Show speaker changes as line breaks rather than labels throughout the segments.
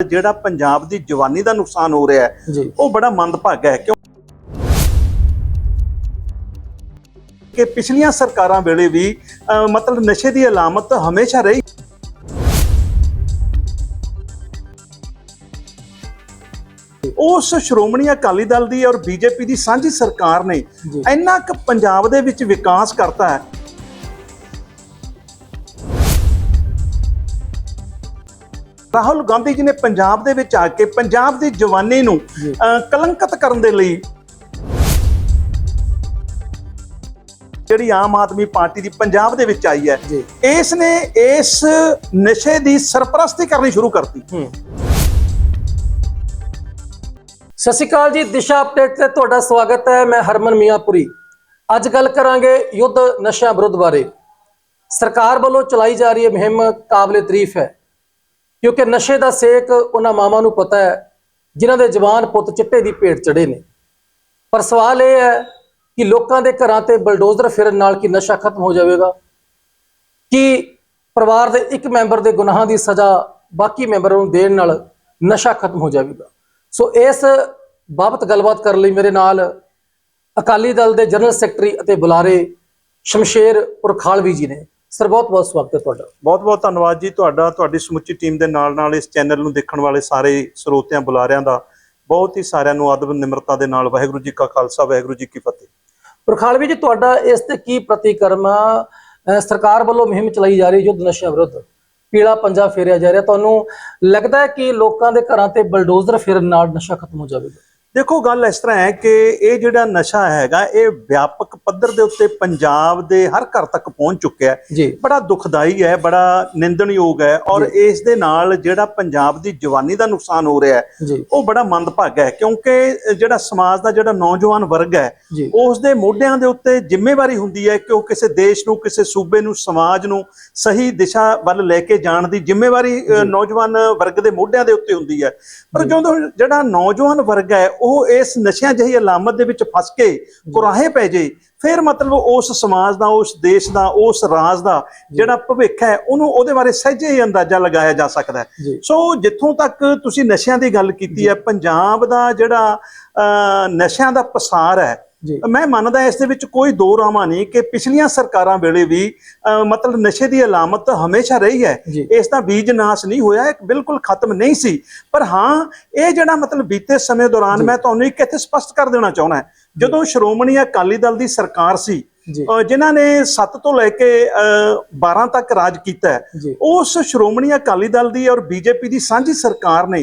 ਜਿਹੜਾ ਪੰਜਾਬ ਦੀ ਜਵਾਨੀ ਦਾ ਨੁਕਸਾਨ ਹੋ ਰਿਹਾ ਹੈ ਉਹ ਬੜਾ ਮੰਦਭਾਗਾ ਹੈ। ਕਿਉਂ? ਕਿ ਪਿਛਲੀਆਂ ਸਰਕਾਰਾਂ ਵੇਲੇ ਵੀ ਮਤਲਬ ਨਸ਼ੇ ਦੀ ਅਲਾਮਤ ਹਮੇਸ਼ਾ ਰਹੀ। ਉਸ ਸ਼੍ਰੋਮਣੀ ਅਕਾਲੀ ਦਲ ਦੀ ਔਰ ਬੀਜੇਪੀ ਦੀ ਸਾਂਝੀ ਸਰਕਾਰ ਨੇ ਇੰਨਾ ਕੁ ਪੰਜਾਬ ਦੇ ਵਿੱਚ ਵਿਕਾਸ ਕਰਤਾ ਹੈ। ਰਾਹੁਲ ਗਾਂਧੀ ਜੀ ਨੇ ਪੰਜਾਬ ਦੇ ਵਿੱਚ ਆ ਕੇ ਪੰਜਾਬ ਦੀ ਜਵਾਨੀ ਨੂੰ ਕਲੰਕਿਤ ਕਰਨ ਦੇ ਲਈ ਜਿਹੜੀ ਆਮ ਆਦਮੀ ਪਾਰਟੀ ਦੀ ਪੰਜਾਬ ਦੇ ਵਿੱਚ ਆਈ ਹੈ ਇਸ ਨੇ ਇਸ ਨਸ਼ੇ ਦੀ ਸਰਪ੍ਰਸਤੀ ਕਰਨੀ ਸ਼ੁਰੂ ਕਰਤੀ।
ਹੂੰ। ਸਤਿ ਸ਼੍ਰੀ ਅਕਾਲ ਜੀ ਦਿਸ਼ਾ ਅਪਡੇਟ ਤੇ ਤੁਹਾਡਾ ਸਵਾਗਤ ਹੈ ਮੈਂ ਹਰਮਨ ਮੀਆਂਪੁਰੀ। ਅੱਜ ਗੱਲ ਕਰਾਂਗੇ ਯੁੱਧ ਨਸ਼ਿਆਂ ਵਿਰੁੱਧ ਬਾਰੇ। ਸਰਕਾਰ ਵੱਲੋਂ ਚਲਾਈ ਜਾ ਰਹੀ ਇਹ ਮੁਹਿੰਮ ਕਾਬਲੇ ਤਾਰੀਫ ਹੈ। ਕਿਉਂਕਿ ਨਸ਼ੇ ਦਾ ਸੇਕ ਉਹਨਾਂ ਮਾਵਾਂ ਨੂੰ ਪਤਾ ਹੈ, ਜਿਨ੍ਹਾਂ ਦੇ ਜਵਾਨ ਪੁੱਤ ਚਿੱਟੇ ਦੀ ਭੇਟ ਚੜੇ ਨੇ। ਪਰ ਸਵਾਲ ਇਹ ਹੈ ਕਿ ਲੋਕਾਂ ਦੇ ਘਰਾਂ ਤੇ ਬਲਡੋਜ਼ਰ ਫਿਰਨ ਨਾਲ ਕੀ ਨਸ਼ਾ ਖਤਮ ਹੋ ਜਾਵੇਗਾ? ਕਿ ਪਰਿਵਾਰ ਦੇ ਇੱਕ ਮੈਂਬਰ ਦੇ ਗੁਨਾਹਾਂ ਦੀ ਸਜ਼ਾ ਬਾਕੀ ਮੈਂਬਰਾਂ ਨੂੰ ਦੇਣ ਨਾਲ ਨਸ਼ਾ ਖਤਮ ਹੋ ਜਾਵੇਗਾ? ਸੋ ਇਸ ਬਾਬਤ ਗੱਲਬਾਤ ਕਰਨ ਲਈ ਮੇਰੇ ਨਾਲ ਅਕਾਲੀ ਦਲ ਦੇ ਜਨਰਲ ਸੈਕਟਰੀ ਅਤੇ ਬੁਲਾਰੇ ਸ਼ਮਸ਼ੇਰ ਪੁਰਖਾਲਵੀ ਜੀ ਨੇ। ਸਰ ਬਹੁਤ ਬਹੁਤ ਸਵਾਗਤ ਹੈ ਤੁਹਾਡਾ।
ਬਹੁਤ ਬਹੁਤ ਧੰਨਵਾਦ ਜੀ ਤੁਹਾਡਾ ਤੁਹਾਡੀ ਸਮੁੱਚੀ ਟੀਮ ਦੇ ਨਾਲ ਨਾਲ ਇਸ ਚੈਨਲ ਨੂੰ ਦੇਖਣ ਵਾਲੇ ਸਾਰੇ ਸਰੋਤਿਆਂ ਬੁਲਾਰਿਆਂ ਦਾ ਬਹੁਤ ਹੀ ਸਾਰਿਆਂ ਨੂੰ ਅਦਬ ਨਿਮਰਤਾ ਦੇ ਨਾਲ ਵਾਹਿਗੁਰੂ ਜੀ ਕਾ ਖਾਲਸਾ ਵਾਹਿਗੁਰੂ ਜੀ ਕੀ ਫਤਿਹ।
ਪੁਰਖਾਲਵੀ ਜੀ ਤੁਹਾਡਾ ਇਸ ਤੇ ਕੀ ਪ੍ਰਤੀਕਰਮ ਸਰਕਾਰ ਵੱਲੋਂ ਮੁਹਿੰਮ ਚਲਾਈ ਜਾ ਰਹੀ ਯੁੱਧ ਨਸ਼ਿਆਂ ਵਿਰੁੱਧ ਪੀਲਾ ਪੰਜਾ ਫੇਰਿਆ ਜਾ ਰਿਹਾ। ਤੁਹਾਨੂੰ ਲੱਗਦਾ ਹੈ ਕਿ ਲੋਕਾਂ ਦੇ ਘਰਾਂ ਤੇ ਬਲਡੋਜ਼ਰ ਫਿਰਨ ਨਾਲ ਨਸ਼ਾ ਖਤਮ ਹੋ ਜਾਵੇਗਾ?
ਦੇਖੋ ਗੱਲ ਇਸ ਤਰ੍ਹਾਂ ਹੈ ਕਿ ਇਹ ਜਿਹੜਾ ਨਸ਼ਾ ਹੈਗਾ ਇਹ ਵਿਆਪਕ ਪੱਧਰ ਦੇ ਉੱਤੇ ਪੰਜਾਬ ਦੇ ਹਰ ਘਰ ਤੱਕ ਪਹੁੰਚ ਚੁੱਕਿਆ ਹੈ। ਬੜਾ ਦੁਖਦਾਈ ਹੈ ਬੜਾ ਨਿੰਦਣਯੋਗ ਹੈ ਔਰ ਇਸ ਦੇ ਨਾਲ ਜਿਹੜਾ ਪੰਜਾਬ ਦੀ ਜਵਾਨੀ ਦਾ ਨੁਕਸਾਨ ਹੋ ਰਿਹਾ ਹੈ ਉਹ ਬੜਾ ਮੰਦਭਾਗਾ ਹੈ ਕਿਉਂਕਿ ਜਿਹੜਾ ਸਮਾਜ ਦਾ ਜਿਹੜਾ ਨੌਜਵਾਨ ਵਰਗ ਹੈ ਉਸ ਦੇ ਮੋਢਿਆਂ ਦੇ ਉੱਤੇ ਜ਼ਿੰਮੇਵਾਰੀ ਹੁੰਦੀ ਹੈ ਕਿ ਉਹ ਕਿਸੇ ਦੇਸ਼ ਨੂੰ ਕਿਸੇ ਸੂਬੇ ਨੂੰ ਸਮਾਜ ਨੂੰ ਸਹੀ ਦਿਸ਼ਾ ਵੱਲ ਲੈ ਕੇ ਜਾਣ ਦੀ ਜ਼ਿੰਮੇਵਾਰੀ ਨੌਜਵਾਨ ਵਰਗ ਦੇ ਮੋਢਿਆਂ ਦੇ ਉੱਤੇ ਹੁੰਦੀ ਹੈ। ਪਰ ਜਦੋਂ ਜਿਹੜਾ ਨੌਜਵਾਨ ਵਰਗ ਹੈ ਉਹ ਇਸ ਨਸ਼ਿਆਂ ਜਿਹੀ ਅਲਾਮਤ ਦੇ ਵਿੱਚ ਫਸ ਕੇ ਕੁਰਾਹੇ ਪੈ ਜੇ ਫਿਰ ਮਤਲਬ ਉਸ ਸਮਾਜ ਦਾ ਉਸ ਦੇਸ਼ ਦਾ ਉਸ ਰਾਜ ਦਾ ਜਿਹੜਾ ਭਵਿੱਖ ਹੈ ਉਹਨੂੰ ਉਹਦੇ ਬਾਰੇ ਸਹਿਜੇ ਹੀ ਅੰਦਾਜ਼ਾ ਲਗਾਇਆ ਜਾ ਸਕਦਾ ਹੈ। ਸੋ ਜਿੱਥੋਂ ਤੱਕ ਤੁਸੀਂ ਨਸ਼ਿਆਂ ਦੀ ਗੱਲ ਕੀਤੀ ਹੈ ਪੰਜਾਬ ਦਾ ਜਿਹੜਾ ਨਸ਼ਿਆਂ ਦਾ ਪਸਾਰ ਹੈ ਮੈਂ ਮੰਨਦਾ ਇਸ ਦੇ ਵਿੱਚ ਕੋਈ ਦੋ ਰਾਮਾ ਨਹੀਂ ਕਿ ਪਿਛਲੀਆਂ ਸਰਕਾਰਾਂ ਵੇਲੇ ਵੀ ਮਤਲਬ ਨਸ਼ੇ ਦੀ ਅਲਾਮਤ ਹਮੇਸ਼ਾ ਰਹੀ ਹੈ। ਇਸ ਦਾ ਬੀਜ ਨਾਸ਼ ਨਹੀਂ ਹੋਇਆ ਇਹ ਬਿਲਕੁਲ ਖਤਮ ਨਹੀਂ ਸੀ। ਪਰ ਹਾਂ ਇਹ ਜਿਹੜਾ ਮਤਲਬ ਬੀਤੇ ਸਮੇਂ ਦੌਰਾਨ ਮੈਂ ਤੁਹਾਨੂੰ ਇੱਕ ਇੱਥੇ ਸਪਸ਼ਟ ਕਰ ਦੇਣਾ ਚਾਹੁੰਦਾ ਜਦੋਂ ਸ਼੍ਰੋਮਣੀ ਅਕਾਲੀ ਦਲ ਦੀ ਸਰਕਾਰ ਸੀ ਜਿਨ੍ਹਾਂ ਨੇ 7 ਤੋਂ ਲੈ ਕੇ ਅ, 12 ਤੱਕ ਰਾਜ ਕੀਤਾ ਉਸ ਸ਼੍ਰੋਮਣੀ ਅਕਾਲੀ ਦਲ ਦੀ ਔਰ ਬੀਜੇਪੀ ਦੀ ਸਾਂਝੀ ਸਰਕਾਰ ਨੇ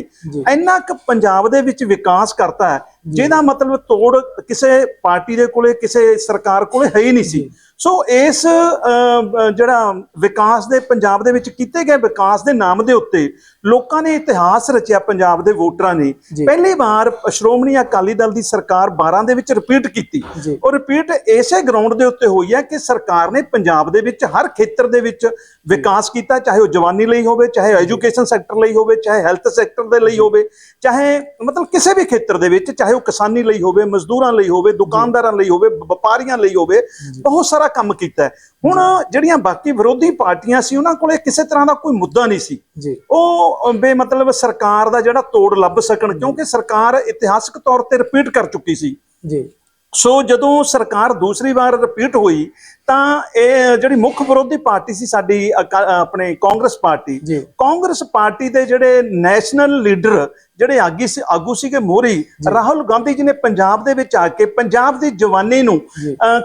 ਇੰਨਾ ਕੁ ਪੰਜਾਬ ਦੇ ਵਿੱਚ ਵਿਕਾਸ ਕਰਤਾ ਹੈ ਜਿਹਦਾ ਮਤਲਬ ਤੋੜ ਕਿਸੇ ਪਾਰਟੀ ਦੇ ਕੋਲੇ ਕਿਸੇ ਸਰਕਾਰ ਕੋਲੇ ਹੈ ਹੀ ਨਹੀਂ ਸੀ। ਸੋ ਇਸ ਜਿਹੜਾ ਵਿਕਾਸ ਦੇ ਪੰਜਾਬ ਦੇ ਵਿੱਚ ਕੀਤੇ ਗਏ ਵਿਕਾਸ ਦੇ ਨਾਮ ਦੇ ਉੱਤੇ ਲੋਕਾਂ ਨੇ ਇਤਿਹਾਸ ਰਚਿਆ ਪੰਜਾਬ ਦੇ ਵੋਟਰਾਂ ਨੇ। ਪਹਿਲੀ ਵਾਰ ਸ਼੍ਰੋਮਣੀ ਅਕਾਲੀ ਦਲ ਦੀ ਸਰਕਾਰ 12 ਦੇ ਵਿੱਚ ਰਿਪੀਟ ਕੀਤੀ। ਔਰ ਰਿਪੀਟ ਇਸੇ ਗਰਾਊਂਡ ਦੇ ਉੱਤੇ ਹੋਈ ਹੈ ਕਿ ਸਰਕਾਰ ਨੇ ਪੰਜਾਬ ਦੇ ਵਿੱਚ ਹਰ ਖੇਤਰ ਦੇ ਵਿੱਚ ਵਿਕਾਸ ਕੀਤਾ ਚਾਹੇ ਉਹ ਜਵਾਨੀ ਲਈ ਹੋਵੇ ਚਾਹੇ ਐਜੂਕੇਸ਼ਨ ਸੈਕਟਰ ਲਈ ਹੋਵੇ ਚਾਹੇ ਹੈਲਥ ਸੈਕਟਰ ਦੇ ਲਈ ਹੋਵੇ ਚਾਹੇ ਮਤਲਬ ਕਿਸੇ ਵੀ ਖੇਤਰ ਦੇ ਵਿੱਚ ਚਾਹੇ ਉਹ ਕਿਸਾਨੀ ਲਈ ਹੋਵੇ ਮਜ਼ਦੂਰਾਂ ਲਈ ਹੋਵੇ ਦੁਕਾਨਦਾਰਾਂ ਲਈ ਹੋਵੇ ਵਪਾਰੀਆਂ ਲਈ ਹੋਵੇ। ਬਹੁਤ ਸਾਰਾ ਕੰਮ ਕੀਤਾ। ਹੁਣ ਜਿਹੜੀਆਂ ਬਾਕੀ ਵਿਰੋਧੀ ਪਾਰਟੀਆਂ ਸੀ ਉਹਨਾਂ ਕੋਲੇ ਕਿਸੇ ਤਰ੍ਹਾਂ ਦਾ ਕੋਈ ਮੁੱਦਾ ਨਹੀਂ ਸੀ। ਉਹ ਬੇ ਮਤਲਬ ਸਰਕਾਰ ਦਾ ਜਿਹੜਾ ਤੋੜ ਲੱਭ ਸਕਣ ਕਿਉਂਕਿ ਸਰਕਾਰ ਇਤਿਹਾਸਕ ਤੌਰ ਤੇ ਰਿਪੀਟ ਕਰ ਚੁੱਕੀ ਸੀ।
ਜੀ।
ਸੋ ਜਦੋਂ ਸਰਕਾਰ ਦੂਸਰੀ ਵਾਰ ਰਿਪੀਟ ਹੋਈ ਤਾਂ ਇਹ ਜਿਹੜੀ ਮੁੱਖ ਵਿਰੋਧੀ ਪਾਰਟੀ ਸੀ ਸਾਡੀ ਅਕਾ- ਆਪਣੇ ਕਾਂਗਰਸ ਪਾਰਟੀ ਕਾਂਗਰਸ ਪਾਰਟੀ ਦੇ ਜਿਹੜੇ ਨੈਸ਼ਨਲ ਲੀਡਰ ਜਿਹੜੇ ਆਗੀ ਸੀ ਆਗੂ ਸੀਗੇ ਮੋਰੀ ਰਾਹੁਲ ਗਾਂਧੀ ਜੀ ਨੇ ਪੰਜਾਬ ਦੇ ਵਿੱਚ ਆ ਕੇ ਪੰਜਾਬ ਦੀ ਜਵਾਨੀ ਨੂੰ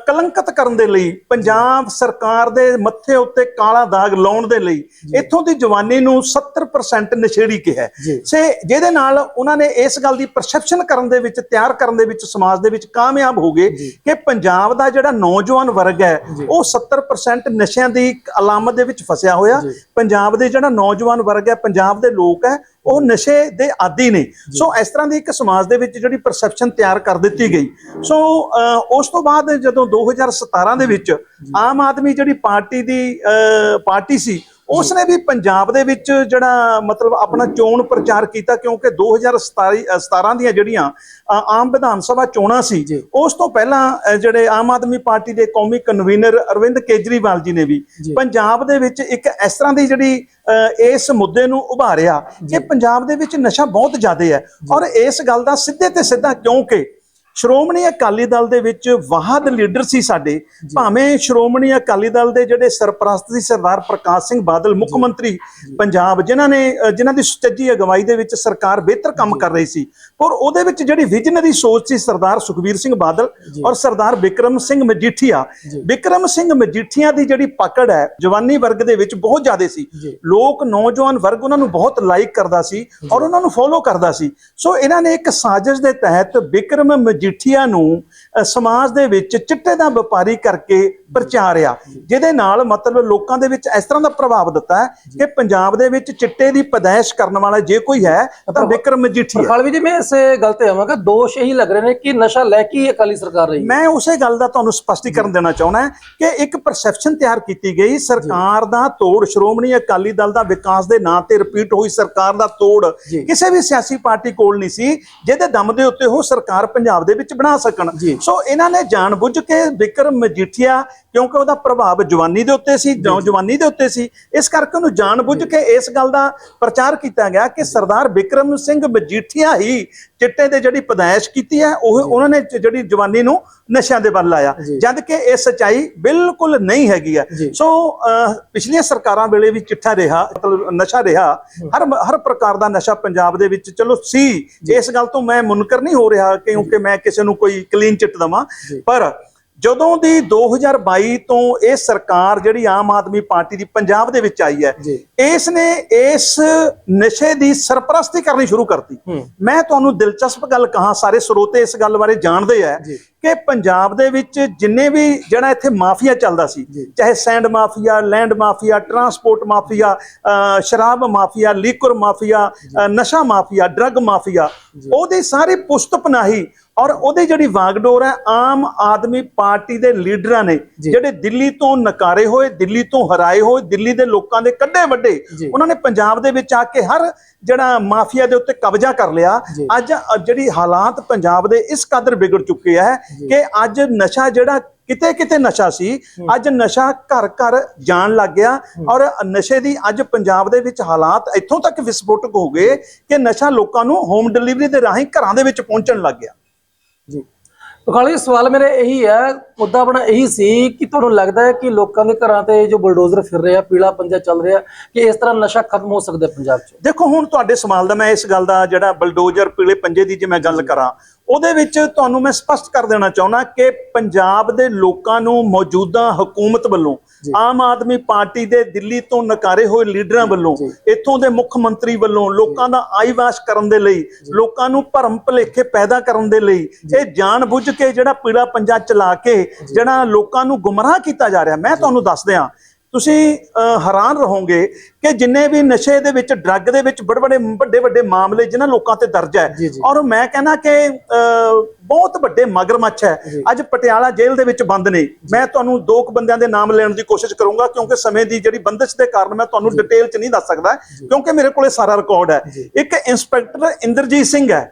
ਕਲੰਕਿਤ ਕਰਨ ਦੇ ਲਈ ਪੰਜਾਬ ਸਰਕਾਰ ਦੇ ਮੱਥੇ ਉੱਤੇ ਕਾਲਾ ਦਾਗ ਲਾਉਣ ਦੇ ਲਈ ਇੱਥੋਂ ਦੀ ਜਵਾਨੀ ਨੂੰ 70% ਨਸ਼ੇੜੀ ਕਿਹਾ ਸੇ ਜਿਹਦੇ ਨਾਲ ਉਹਨਾਂ ਨੇ ਇਸ ਗੱਲ ਦੀ ਪਰਸੈਪਸ਼ਨ ਕਰਨ ਦੇ ਵਿੱਚ ਤਿਆਰ ਕਰਨ ਦੇ ਵਿੱਚ ਸਮਾਜ ਦੇ ਵਿੱਚ ਕਾਮਯਾਬ ਹੋ ਗਏ। ਕਿ ਪੰਜਾਬ ਦਾ ਜਿਹੜਾ ਨੌਜਵਾਨ ਵਰਗ ਹੈ। ਉਹ 70% ਨਸ਼ਿਆਂ ਦੀ ਅਲਾਮਤ ਦੇ ਵਿੱਚ ਫਸਿਆ ਹੋਇਆ। ਪੰਜਾਬ ਦੇ ਜਿਹੜਾ ਨੌਜਵਾਨ ਵਰਗ ਹੈ ਪੰਜਾਬ ਦੇ ਲੋਕ ਹੈ ਉਹ ਨਸ਼ੇ ਦੇ ਆਦੀ ਨੇ। ਸੋ ਇਸ ਤਰ੍ਹਾਂ ਦੀ ਇੱਕ ਸਮਾਜ ਦੇ ਵਿੱਚ ਜਿਹੜੀ ਪਰਸੈਪਸ਼ਨ ਤਿਆਰ ਕਰ ਦਿੱਤੀ ਗਈ। ਸੋ ਉਸ ਤੋਂ ਬਾਅਦ ਜਦੋਂ 2017 ਦੇ ਵਿੱਚ ਆਮ ਆਦਮੀ ਜਿਹੜੀ ਪਾਰਟੀ ਦੀ ਪਾਰਟੀ ਸੀ ਉਸਨੇ ਵੀ ਪੰਜਾਬ ਦੇ ਵਿੱਚ ਜਿਹੜਾ ਮਤਲਬ ਆਪਣਾ ਚੋਣ ਪ੍ਰਚਾਰ ਕੀਤਾ ਕਿਉਂਕਿ 2017 ਅ, 17 ਦੀਆਂ ਜਿਹੜੀਆਂ ਆਮ ਵਿਧਾਨ ਸਭਾ ਚੋਣਾਂ ਸੀ। ਉਸ ਤੋਂ ਪਹਿਲਾਂ ਜਿਹੜੇ ਆਮ ਆਦਮੀ ਪਾਰਟੀ ਦੇ ਕੌਮੀ ਕਨਵੀਨਰ ਅਰਵਿੰਦ ਕੇਜਰੀਵਾਲ ਜੀ ਨੇ ਵੀ। ਪੰਜਾਬ ਦੇ ਵਿੱਚ ਇੱਕ ਇਸ ਤਰ੍ਹਾਂ ਦੀ ਜਿਹੜੀ ਇਸ ਮੁੱਦੇ ਨੂੰ ਉਭਾਰਿਆ ਕਿ ਪੰਜਾਬ ਦੇ ਵਿੱਚ ਨਸ਼ਾ ਬਹੁਤ ਜ਼ਿਆਦਾ ਹੈ ਔਰ ਇਸ ਗੱਲ ਦਾ ਸਿੱਧੇ ਤੇ ਸਿੱਧਾ ਕਿਉਂਕਿ ਸ਼੍ਰੋਮਣੀ ਅਕਾਲੀ ਦਲ ਦੇ ਵਿੱਚ ਵਾਹਦ ਲੀਡਰ ਸੀ ਸਾਡੇ। ਭਾਵੇਂ ਸ਼੍ਰੋਮਣੀ ਅਕਾਲੀ ਦਲ ਦੇ ਜਿਹੜੇ ਸਰਪ੍ਰਸਤ ਸੀ ਸਰਦਾਰ ਪ੍ਰਕਾਸ਼ ਸਿੰਘ ਬਾਦਲ ਮੁੱਖ ਮੰਤਰੀ ਪੰਜਾਬ ਜਿਨ੍ਹਾਂ ਨੇ ਜਿਨ੍ਹਾਂ ਦੀ ਸੁਚੱਜੀ ਅਗਵਾਈ ਦੇ ਵਿੱਚ ਸਰਕਾਰ ਬਿਹਤਰ ਕੰਮ ਕਰ ਰਹੀ ਸੀ। ਪਰ ਉਹਦੇ ਵਿੱਚ ਜਿਹੜੀ ਵਿਜ਼ਨਰੀ ਸੋਚ ਸੀ ਸਰਦਾਰ ਸੁਖਬੀਰ ਸਿੰਘ ਬਾਦਲ ਔਰ ਸਰਦਾਰ ਵਿਕਰਮ ਸਿੰਘ ਮਜੀਠੀਆ। ਵਿਕਰਮ ਸਿੰਘ ਮਜੀਠੀਆ ਦੀ ਜਿਹੜੀ ਪਕੜ ਹੈ ਜਵਾਨੀ ਵਰਗ ਦੇ ਵਿੱਚ ਬਹੁਤ ਜ਼ਿਆਦਾ ਸੀ। ਲੋਕ ਨੌਜਵਾਨ ਵਰਗ ਉਹਨਾਂ ਨੂੰ ਬਹੁਤ ਲਾਈਕ ਕਰਦਾ ਸੀ ਔਰ ਉਹਨਾਂ ਨੂੰ ਫੋਲੋ ਕਰਦਾ ਸੀ। ਸੋ ਇਹਨਾਂ ਨੇ ਇੱਕ ਸਾਜ਼ਿਸ਼ ਦੇ ਤਹਿਤ ਵਿਕਰਮ ਮਜੀਠੀਆ ਨੂੰ ਸਮਾਜ ਦੇ ਵਿੱਚ ਚਿੱਟੇ ਦਾ ਵਪਾਰੀ ਕਰਕੇ ਪ੍ਰਚਾਰਿਆ ਜਿਹਦੇ ਨਾਲ ਮਤਲਬ ਲੋਕਾਂ ਦੇ ਵਿੱਚ ਇਸ ਤਰ੍ਹਾਂ ਦਾ ਪ੍ਰਭਾਵ ਦਿੱਤਾ ਹੈ ਕਿ ਪੰਜਾਬ ਦੇ ਵਿੱਚ ਚਿੱਟੇ ਦੀ ਪਦਾਇਸ਼ ਕਰਨ ਵਾਲਾ ਜੇ ਕੋਈ ਹੈ ਤਾਂ ਵਿਕਰਮ ਮਜੀਠੀਆ
ਪ੍ਰਖਾਲਵੀ ਜੀ ਮੈਂ ਇਸੇ ਗੱਲ ਤੇ ਆਵਾਂਗਾ ਦੋਸ਼ ਇਹੀ ਲੱਗ ਰਹੇ ਨੇ ਕਿ ਨਸ਼ਾ ਲੈ ਕੇ ਹੀ ਅਕਾਲੀ ਸਰਕਾਰ ਰਹੀ ਹੈ।
ਮੈਂ ਉਸੇ ਗੱਲ ਦਾ ਤੁਹਾਨੂੰ ਸਪਸ਼ਟੀਕਰਨ ਦੇਣਾ ਚਾਹੁੰਦਾ ਕਿ ਇੱਕ ਪਰਸੈਪਸ਼ਨ ਤਿਆਰ ਕੀਤੀ ਗਈ ਸਰਕਾਰ ਦਾ ਤੋੜ ਸ਼੍ਰੋਮਣੀ ਅਕਾਲੀ ਦਲ ਦਾ ਵਿਕਾਸ ਦੇ ਨਾਂ ਤੇ ਰਿਪੀਟ ਹੋਈ ਸਰਕਾਰ ਦਾ ਤੋੜ। ਕਿਸੇ ਵੀ ਸਿਆਸੀ ਪਾਰਟੀ ਕੋਲ ਨਹੀਂ ਸੀ ਜਿਹਦੇ ਦਮ ਦੇ ਉੱਤੇ ਉਹ ਸਰਕਾਰ ਪੰਜਾਬ ਦੇ ਵਿੱਚ ਬਣਾ ਸਕਣ। ਸੋ ਇਹਨਾਂ ਨੇ ਜਾਣਬੁੱਝ ਕੇ ਵਿਕਰਮ ਮਜੀਠੀਆ ਕਿਉਂਕਿ ਉਹਦਾ ਪ੍ਰਭਾਵ ਜਵਾਨੀ ਦੇ ਉੱਤੇ ਸੀ ਨੌਜਵਾਨੀ ਦੇ ਉੱਤੇ ਸੀ। ਇਸ ਕਰਕੇ ਉਹਨੂੰ ਜਾਣਬੁੱਝ ਕੇ ਇਸ ਗੱਲ ਦਾ ਪ੍ਰਚਾਰ ਕੀਤਾ ਗਿਆ ਕਿ ਸਰਦਾਰ ਵਿਕਰਮ ਸਿੰਘ ਮਜੀਠੀਆ ਹੀ ਚਿੱਟੇ ਦੇ ਜਿਹੜੀ ਪਦਾਇਸ਼ ਕੀਤੀ ਹੈ ਉਹ ਉਹਨਾਂ ਨੇ ਜਿਹੜੀ ਜਵਾਨੀ ਨੂੰ ਨਸ਼ਿਆਂ ਦੇ ਵੱਲ ਲਾਇਆ। ਜਦ ਕਿ ਇਹ ਸਚਾਈ ਬਿਲਕੁਲ ਨਹੀਂ ਹੈਗੀ
ਜੀ।
ਸੋ ਪਿਛਲੀਆਂ ਸਰਕਾਰਾਂ ਵੇਲੇ ਵੀ ਚਿੱਠਾ ਰਿਹਾ ਮਤਲਬ ਨਸ਼ਾ ਰਿਹਾ ਹਰ ਹਰ ਪ੍ਰਕਾਰ ਦਾ ਨਸ਼ਾ ਪੰਜਾਬ ਦੇ ਵਿੱਚ ਚਲੋ ਸੀ। ਇਸ ਗੱਲ ਤੋਂ ਮੈਂ ਮੁਨਕਰ ਨਹੀਂ ਹੋ ਰਿਹਾ ਕਿਉਂਕਿ ਮੈਂ ਕਿਸੇ ਨੂੰ ਕੋਈ ਕਲੀਨ ਚਿੱਟ ਦਵਾਂ। ਪਰ ਜਦੋਂ ਦੀ 2022 ਤੋਂ ਇਹ ਸਰਕਾਰ ਜਿਹੜੀ ਆਮ ਆਦਮੀ ਪਾਰਟੀ ਦੀ ਪੰਜਾਬ ਦੇ ਵਿੱਚ ਆਈ ਹੈ। ਇਸ ਨੇ ਇਸ ਨਸ਼ੇ ਦੀ ਸਰਪ੍ਰਸਤੀ ਕਰਨੀ ਸ਼ੁਰੂ ਕਰਤੀ। ਮੈਂ ਤੁਹਾਨੂੰ ਦਿਲਚਸਪ ਗੱਲ ਕਹਾਂ ਸਾਰੇ ਸਰੋਤੇ ਇਸ ਗੱਲ ਬਾਰੇ ਜਾਣਦੇ ਆ। ਕਿ ਪੰਜਾਬ ਦੇ ਵਿੱਚ ਜਿੰਨੇ ਵੀ ਜਿਹੜਾ ਇੱਥੇ ਮਾਫੀਆ ਚੱਲਦਾ ਸੀ। ਚਾਹੇ sand mafia land mafia transport mafia ਸ਼ਰਾਬ ਮਾਫੀਆ ਲੀਕਰ ਮਾਫੀਆ ਨਸ਼ਾ ਮਾਫੀਆ ਡਰੱਗ ਮਾਫੀਆ ਉਹਦੀ ਸਾਰੀ ਪੁਸ਼ਤ ਪਨਾਹੀ ਔਰ ਉਹਦੀ ਜਿਹੜੀ ਵਾਗਡੋਰ ਹੈ ਆਮ ਆਦਮੀ ਪਾਰਟੀ ਦੇ ਲੀਡਰਾਂ ਨੇ। ਜਿਹੜੇ ਦਿੱਲੀ ਤੋਂ ਨਕਾਰੇ ਹੋਏ ਦਿੱਲੀ ਤੋਂ ਹਰਾਏ ਹੋਏ ਦਿੱਲੀ ਦੇ ਲੋਕਾਂ ਦੇ ਕੱਢੇ ਵੱਡੇ। ਉਹਨਾਂ ਨੇ ਪੰਜਾਬ ਦੇ ਵਿੱਚ ਆ ਕੇ ਹਰ ਜਿਹੜਾ ਮਾਫੀਆ ਦੇ ਉੱਤੇ ਕਬਜ਼ਾ ਕਰ ਲਿਆ। ਅੱਜ ਜਿਹੜੀ ਹਾਲਾਤ ਪੰਜਾਬ ਦੇ ਇਸ ਕਦਰ ਵਿਗੜ ਚੁੱਕੇ ਹੈ ਕਿ ਅੱਜ ਨਸ਼ਾ ਜਿਹੜਾ ਕਿਤੇ ਕਿਤੇ ਨਸ਼ਾ ਸੀ ਅੱਜ ਨਸ਼ਾ ਘਰ ਘਰ ਜਾਣ ਲੱਗ ਗਿਆ ਔਰ ਨਸ਼ੇ ਦੀ ਅੱਜ ਪੰਜਾਬ ਦੇ ਵਿੱਚ ਹਾਲਾਤ ਇੱਥੋਂ ਤੱਕ ਵਿਸਫੋਟਕ ਹੋ ਗਏ ਕਿ ਨਸ਼ਾ ਲੋਕਾਂ ਨੂੰ ਹੋਮ ਡਿਲੀਵਰੀ ਦੇ ਰਾਹੀਂ ਘਰਾਂ ਦੇ ਵਿੱਚ ਪਹੁੰਚਣ ਲੱਗ ਗਿਆ
ਜੀ। ਪ੍ਰਖਾਲਵੀ ਸਵਾਲ ਮੇਰੇ ਇਹੀ ਹੈ, ਮੁੱਦਾ ਆਪਣਾ ਇਹੀ ਸੀ ਕਿ ਤੁਹਾਨੂੰ ਲੱਗਦਾ ਹੈ ਕਿ ਲੋਕਾਂ ਦੇ ਘਰਾਂ ਤੇ ਜੋ ਬੁਲਡੋਜ਼ਰ ਫਿਰ ਰਿਹਾ, ਪੀਲਾ ਪੰਜਾ ਚੱਲ ਰਿਹਾ, ਕਿ ਇਸ ਤਰ੍ਹਾਂ ਨਸ਼ਾ ਖਤਮ ਹੋ ਸਕਦਾ ਪੰਜਾਬ 'ਚ?
ਦੇਖੋ, ਹੁਣ ਤੁਹਾਡੇ ਸਵਾਲ ਦਾ ਮੈਂ ਇਸ ਗੱਲ ਦਾ ਜਿਹੜਾ ਬਲਡੋਜ਼ਰ ਪੀਲੇ ਪੰਜੇ ਦੀ ਜੇ ਮੈਂ ਗੱਲ ਕਰਾਂ ਉਹਦੇ ਵਿੱਚ ਤੁਹਾਨੂੰ ਮੈਂ ਸਪਸ਼ਟ ਕਰ ਦੇਣਾ ਚਾਹੁੰਦਾ ਕਿ ਪੰਜਾਬ ਦੇ ਲੋਕਾਂ ਨੂੰ ਮੌਜੂਦਾ ਹਕੂਮਤ ਵੱਲੋਂ ਆਮ ਆਦਮੀ ਪਾਰਟੀ ਦੇ ਦਿੱਲੀ ਤੋਂ ਨਕਾਰੇ ਹੋਏ ਲੀਡਰਾਂ ਵੱਲੋਂ। ਇੱਥੋਂ ਦੇ ਮੁੱਖ ਮੰਤਰੀ ਵੱਲੋਂ ਲੋਕਾਂ ਦਾ ਆਈਵਾਸ਼ ਕਰਨ ਦੇ ਲਈ ਲੋਕਾਂ ਨੂੰ ਭਰਮ ਭੁਲੇਖੇ ਪੈਦਾ ਕਰਨ ਦੇ ਲਈ ਇਹ ਜਾਣਬੁੱਝ ਕੇ ਜਿਹੜਾ ਪੀਲਾ ਪੰਜਾ ਚਲਾ ਕੇ ਜਿਹੜਾ ਲੋਕਾਂ ਨੂੰ ਗੁੰਮਰਾਹ ਕੀਤਾ ਜਾ ਰਿਹਾ ਮੈਂ ਤੁਹਾਨੂੰ ਦੱਸ ਦਿਆਂ ਤੁਸੀਂ ਹੈਰਾਨ ਰਹੋਗੇ ਕਿ ਜਿੰਨੇ ਵੀ ਨਸ਼ੇ ਦੇ ਵਿੱਚ ਡਰੱਗ ਦੇ ਵਿੱਚ ਬੜੇ ਬੜੇ ਵੱਡੇ ਵੱਡੇ ਮਾਮਲੇ ਜਿਨ੍ਹਾਂ ਲੋਕਾਂ ਤੇ ਦਰਜ ਹੈ। ਔਰ ਮੈਂ ਕਹਿੰਦਾ ਕਿ ਬਹੁਤ ਵੱਡੇ ਮਗਰਮੱਛ ਹੈ। ਅੱਜ ਪਟਿਆਲਾ ਜੇਲ੍ਹ ਦੇ ਵਿੱਚ ਬੰਦ ਨੇ। ਮੈਂ ਤੁਹਾਨੂੰ ਦੋ ਕੁ ਬੰਦਿਆਂ ਦੇ ਨਾਮ ਲੈਣ ਦੀ ਕੋਸ਼ਿਸ਼ ਕਰੂੰਗਾ ਕਿਉਂਕਿ ਸਮੇਂ ਦੀ ਜਿਹੜੀ ਬੰਦਸ਼ ਦੇ ਕਾਰਨ ਮੈਂ ਤੁਹਾਨੂੰ ਡਿਟੇਲ ਚ ਨਹੀਂ ਦੱਸ ਸਕਦਾ ਕਿਉਂਕਿ ਮੇਰੇ ਕੋਲੇ ਸਾਰਾ ਰਿਕਾਰਡ ਹੈ। ਇੱਕ ਇੰਸਪੈਕਟਰ ਇੰਦਰਜੀਤ ਸਿੰਘ ਹੈ।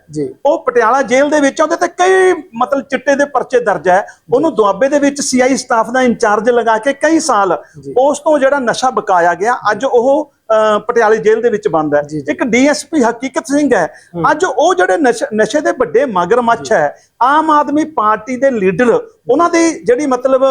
ਉਹ ਪਟਿਆਲਾ ਜੇਲ੍ਹ ਦੇ ਵਿੱਚ ਉਹਦੇ ਤੇ ਕਈ ਮਤਲਬ ਚਿੱਟੇ ਦੇ ਪਰਚੇ ਦਰਜ ਹੈ। ਉਹਨੂੰ ਦੁਆਬੇ ਦੇ ਵਿੱਚ ਸੀਆਈ ਸਟਾਫ ਦਾ ਇੰਚਾਰਜ ਲਗਾ ਕੇ ਕਈ ਸਾਲ। ਉਸ ਤੋਂ ਜਿਹੜਾ ਨਸ਼ਾ ਬਕਾਇਆ ਗਿਆ ਅੱਜ ਉਹ ਪਟਿਆਲੇ ਜੇਲ੍ਹ ਦੇ ਵਿੱਚ ਬੰਦ ਹੈ। ਇੱਕ ਡੀਐਸਪੀ ਹਕੀਕਤ ਸਿੰਘ ਹੈ। ਅੱਜ ਉਹ ਜਿਹੜੇ ਨਸ਼ੇ ਦੇ ਵੱਡੇ ਮਗਰਮੱਛ ਹੈ ਆਮ ਆਦਮੀ ਪਾਰਟੀ ਦੇ ਲੀਡਰ ਉਹਨਾਂ ਦੀ ਜਿਹੜੀ ਮਤਲਬ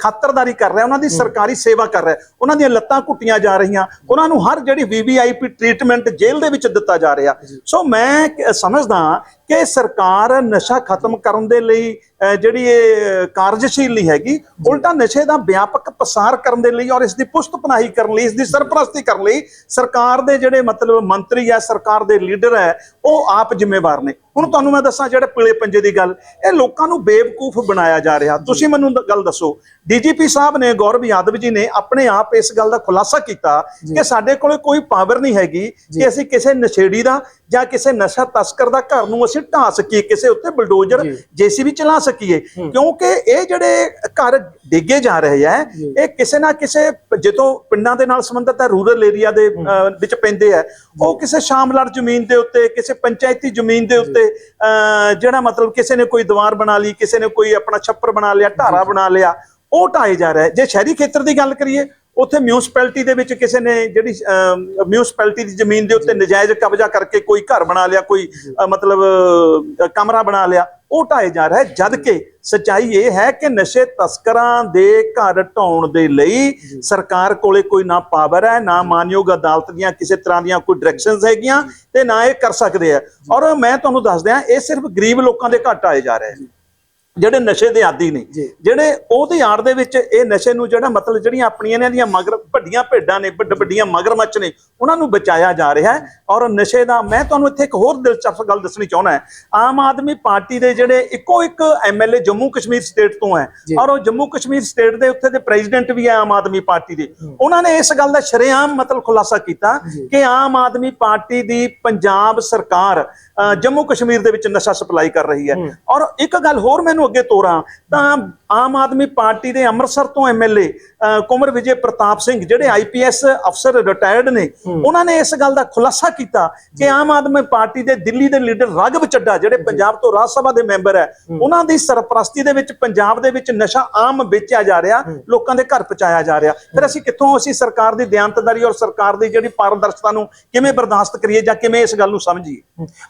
ਖਾਤਰਦਾਰੀ ਕਰ ਰਿਹਾ ਉਹਨਾਂ ਦੀ ਸਰਕਾਰੀ ਸੇਵਾ ਕਰ ਰਿਹਾ ਉਹਨਾਂ ਦੀਆਂ ਲੱਤਾਂ ਘੁੱਟੀਆਂ ਜਾ ਰਹੀਆਂ ਉਹਨਾਂ ਨੂੰ ਹਰ ਜਿਹੜੀ ਵੀਵੀਆਈਪੀ ਟ੍ਰੀਟਮੈਂਟ ਜੇਲ੍ਹ ਦੇ ਵਿੱਚ ਦਿੱਤਾ ਜਾ ਰਿਹਾ। ਸੋ ਮੈਂ ਸਮਝਦਾ ਕਿ ਸਰਕਾਰ ਨਸ਼ਾ ਖਤਮ ਕਰਨ ਦੇ ਲਈ ਜਿਹੜੀ ਇਹ ਕਾਰਜਸ਼ੀਲ ਨਹੀਂ ਹੈਗੀ ਉਲਟਾ ਨਸ਼ੇ ਦਾ ਵਿਆਪਕ ਪਸਾਰ ਕਰਨ ਦੇ ਲਈ ਔਰ ਇਸ ਦੀ ਪੁਸ਼ਤ ਪਨਾਹੀ ਕਰਨ ਲਈ ਇਸ ਦੀ ਸਰਪ੍ਰਸਤੀ ਕਰਨ ਲਈ ਸਰਕਾਰ ਦੇ ਜਿਹੜੇ ਮਤਲਬ ਮੰਤਰੀ ਹੈ ਸਰਕਾਰ ਦੇ ਲੀਡਰ ਹੈ ਉਹ ਆਪ ਜ਼ਿੰਮੇਵਾਰ ਨੇ। ਹੁਣ ਤੁਹਾਨੂੰ ਮੈਂ ਦੱਸਾਂ ਜਿਹੜੇ ਪੀਲੇ ਪੰਜੇ ਦੀ ਗੱਲ ਇਹ ਲੋਕਾਂ ਨੂੰ ਬੇਵਕੂਫ ਬਣਾਇਆ ਜਾ ਰਿਹਾ। ਤੁਸੀਂ ਮੈਨੂੰ ਗੱਲ ਦੱਸੋ ਡੀਜੀਪੀ ਸਾਹਿਬ ਨੇ ਗੌਰਵ ਯਾਦਵ ਜੀ ਨੇ ਆਪਣੇ ਆਪ ਇਸ ਗੱਲ ਦਾ ਖੁਲਾਸਾ ਕੀਤਾ ਕਿ ਸਾਡੇ ਕੋਲੇ ਕੋਈ ਪਾਵਰ ਨਹੀਂ ਹੈਗੀ ਕਿ ਅਸੀਂ ਕਿਸੇ ਨਸ਼ੇੜੀ ਦਾ ਜਾਂ ਕਿਸੇ ਨਸ਼ਾ ਤਸਕਰ ਦਾ ਘਰ ਨੂੰ ਅਸੀਂ ਢਾ ਸਕੀਏ ਕਿਸੇ ਉੱਤੇ ਬਲਡੋਜ਼ਰ। ਜੀਸੀਬੀ ਚਲਾ ਸਕੀਏ। ਕਿਉਂਕਿ ਇਹ ਜਿਹੜੇ ਘਰ ਡਿੱਗੇ ਜਾ ਰਹੇ ਆ। ਇਹ ਕਿਸੇ ਨਾ ਕਿਸੇ ਜਦੋਂ ਪਿੰਡਾਂ ਦੇ ਨਾਲ ਸੰਬੰਧਿਤ ਹੈ ਰੂਰਲ ਏਰੀਆ ਦੇ ਵਿੱਚ ਪੈਂਦੇ ਆ ਉਹ ਕਿਸੇ ਸ਼ਾਮਲਾਟ ਜ਼ਮੀਨ ਦੇ ਉੱਤੇ ਕਿਸੇ ਪੰਚਾਇਤੀ ਜ਼ਮੀਨ ਦੇ ਉੱਤੇ ਜਿਹੜਾ ਮਤਲਬ ਕਿਸੇ ਨੇ ਕੋਈ ਦੀਵਾਰ ਬਣਾ ਲਈ, ਕਿਸੇ ਨੇ ਕੋਈ ਆਪਣਾ ਛੱਪਰ ਬਣਾ ਲਿਆ, ਢਾਰਾ ਬਣਾ ਲਿਆ, ਉਹ ਢਾਏ ਜਾ ਰਿਹਾ ਜੇ ਸ਼ਹਿਰੀ ਖੇਤਰ ਦੀ ਗੱਲ ਕਰੀਏ ਉੱਥੇ ਮਿਊਨਿਸਪੈਲਿਟੀ ਦੇ ਵਿੱਚ ਕਿਸੇ ਨੇ ਜਿਹੜੀ ਮਿਊਨਿਸਪੈਲਿਟੀ ਦੀ ਜ਼ਮੀਨ ਦੇ ਉੱਤੇ ਨਜਾਇਜ਼ ਕਬਜ਼ਾ ਕਰਕੇ ਕੋਈ ਘਰ ਬਣਾ ਲਿਆ, ਕੋਈ ਮਤਲਬ ਕਮਰਾ ਬਣਾ ਲਿਆ, ਉਹ ਢਾਏ ਜਾ ਰਿਹਾ ਹੈ ਜਦ ਕਿ ਸਚਾਈ ਇਹ ਹੈ ਕਿ ਨਸ਼ੇ ਤਸਕਰਾਂ ਦੇ ਘਰ ਢਾਉਣ ਦੇ ਲਈ ਸਰਕਾਰ ਕੋਲੇ ਕੋਈ ਨਾ ਪਾਵਰ ਹੈ, ਨਾ ਮਾਨਯੋਗ ਅਦਾਲਤ ਦੀਆਂ ਕਿਸੇ ਤਰ੍ਹਾਂ ਦੀਆਂ ਕੋਈ ਡਾਇਰੈਕਸ਼ਨਸ ਹੈਗੀਆਂ ਤੇ ਨਾ ਇਹ ਕਰ ਸਕਦੇ ਆ। ਔਰ ਮੈਂ ਤੁਹਾਨੂੰ ਦੱਸ ਦਿਆਂ ਇਹ ਸਿਰਫ ਗਰੀਬ ਲੋਕਾਂ ਦੇ ਘਰ ਢਾਏ ਜਾ ਰਹੇ। ਜਿਹੜੇ ਨਸ਼ੇ ਦੇ ਆਦੀ ਨੇ। ਜਿਹੜੇ ਉਹਦੇ ਆੜ ਦੇ ਵਿੱਚ ਇਹ ਨਸ਼ੇ ਨੂੰ ਜਿਹੜਾ ਮਤਲਬ ਜਿਹੜੀਆਂ ਆਪਣੀਆਂ ਇਹਨਾਂ ਦੀਆਂ ਮਗਰ ਵੱਡੀਆਂ ਭੇਡਾਂ ਨੇ ਵੱਡ ਵੱਡੀਆਂ ਮਗਰਮੱਛ ਨੇ ਉਹਨਾਂ ਨੂੰ ਬਚਾਇਆ ਜਾ ਰਿਹਾ ਹੈ। ਔਰ ਨਸ਼ੇ ਦਾ ਮੈਂ ਤੁਹਾਨੂੰ ਇੱਥੇ ਇੱਕ ਹੋਰ ਦਿਲਚਸਪ ਗੱਲ ਦੱਸਣੀ ਚਾਹੁੰਦਾ ਹਾਂ। ਆਮ ਆਦਮੀ ਪਾਰਟੀ ਦੇ ਜਿਹੜੇ ਇੱਕੋ ਇੱਕ ਐਮਐਲਏ ਜੰਮੂ ਕਸ਼ਮੀਰ ਸਟੇਟ ਤੋਂ ਹੈ। ਔਰ ਉਹ ਜੰਮੂ ਕਸ਼ਮੀਰ ਸਟੇਟ ਦੇ ਉੱਥੇ ਦੇ ਪ੍ਰੈਜ਼ੀਡੈਂਟ ਵੀ ਹੈ ਆਮ ਆਦਮੀ ਪਾਰਟੀ ਦੇ। ਉਹਨਾਂ ਨੇ ਇਸ ਗੱਲ ਦਾ ਸ਼ਰੇਆਮ ਮਤਲਬ ਖੁਲਾਸਾ ਕੀਤਾ ਕਿ ਆਮ ਆਦਮੀ ਪਾਰਟੀ ਦੀ ਪੰਜਾਬ ਸਰਕਾਰ ਜੰਮੂ ਕਸ਼ਮੀਰ ਦੇ ਵਿੱਚ ਨਸ਼ਾ ਸਪਲਾਈ ਕਰ ਰਹੀ ਹੈ। ਔਰ ਇੱਕ ਗੱਲ ਹੋਰ ਮੈਨੂੰ ਅੱਗੇ ਤੋਰਾਂ ਤਾਂ ਆਮ ਆਦਮੀ ਪਾਰਟੀ ਦੇ ਅੰਮ੍ਰਿਤਸਰ ਤੋਂ ਐਮਐਲਏ ਕੁਮਰ ਵਿਜੇ ਪ੍ਰਤਾਪ ਸਿੰਘ ਜਿਹੜੇ ਆਈਪੀਐਸ ਅਫਸਰ ਰਿਟਾਇਰਡ ਨੇ ਉਹਨਾਂ ਨੇ ਇਸ ਗੱਲ ਦਾ ਖੁਲਾਸਾ ਕੀਤਾ ਕਿ ਆਮ ਆਦਮੀ ਪਾਰਟੀ ਦੇ ਦਿੱਲੀ ਦੇ ਲੀਡਰ ਰਾਘਵ ਚੱਡਾ ਜਿਹੜੇ ਪੰਜਾਬ ਤੋਂ ਰਾਜ ਸਭਾ ਦੇ ਮੈਂਬਰ ਹੈ ਉਹਨਾਂ ਦੀ ਸਰਪ੍ਰਸਤੀ ਦੇ ਵਿੱਚ ਪੰਜਾਬ ਦੇ ਵਿੱਚ ਨਸ਼ਾ ਆਮ ਵੇਚਿਆ ਜਾ ਰਿਹਾ ਲੋਕਾਂ ਦੇ ਘਰ ਪਹੁੰਚਾਇਆ ਜਾ ਰਿਹਾ। ਫਿਰ ਅਸੀਂ ਕਿੱਥੋਂ ਅਸੀਂ ਸਰਕਾਰ ਦੀ ਦਿਆਨਤਦਾਰੀ ਔਰ ਸਰਕਾਰ ਦੀ ਜਿਹੜੀ ਪਾਰਦਰਸ਼ਤਾ ਨੂੰ ਕਿਵੇਂ ਬਰਦਾਸ਼ਤ ਕਰੀਏ ਜਾਂ ਕਿਵੇਂ ਇਸ ਗੱਲ ਨੂੰ ਸਮਝੀਏ?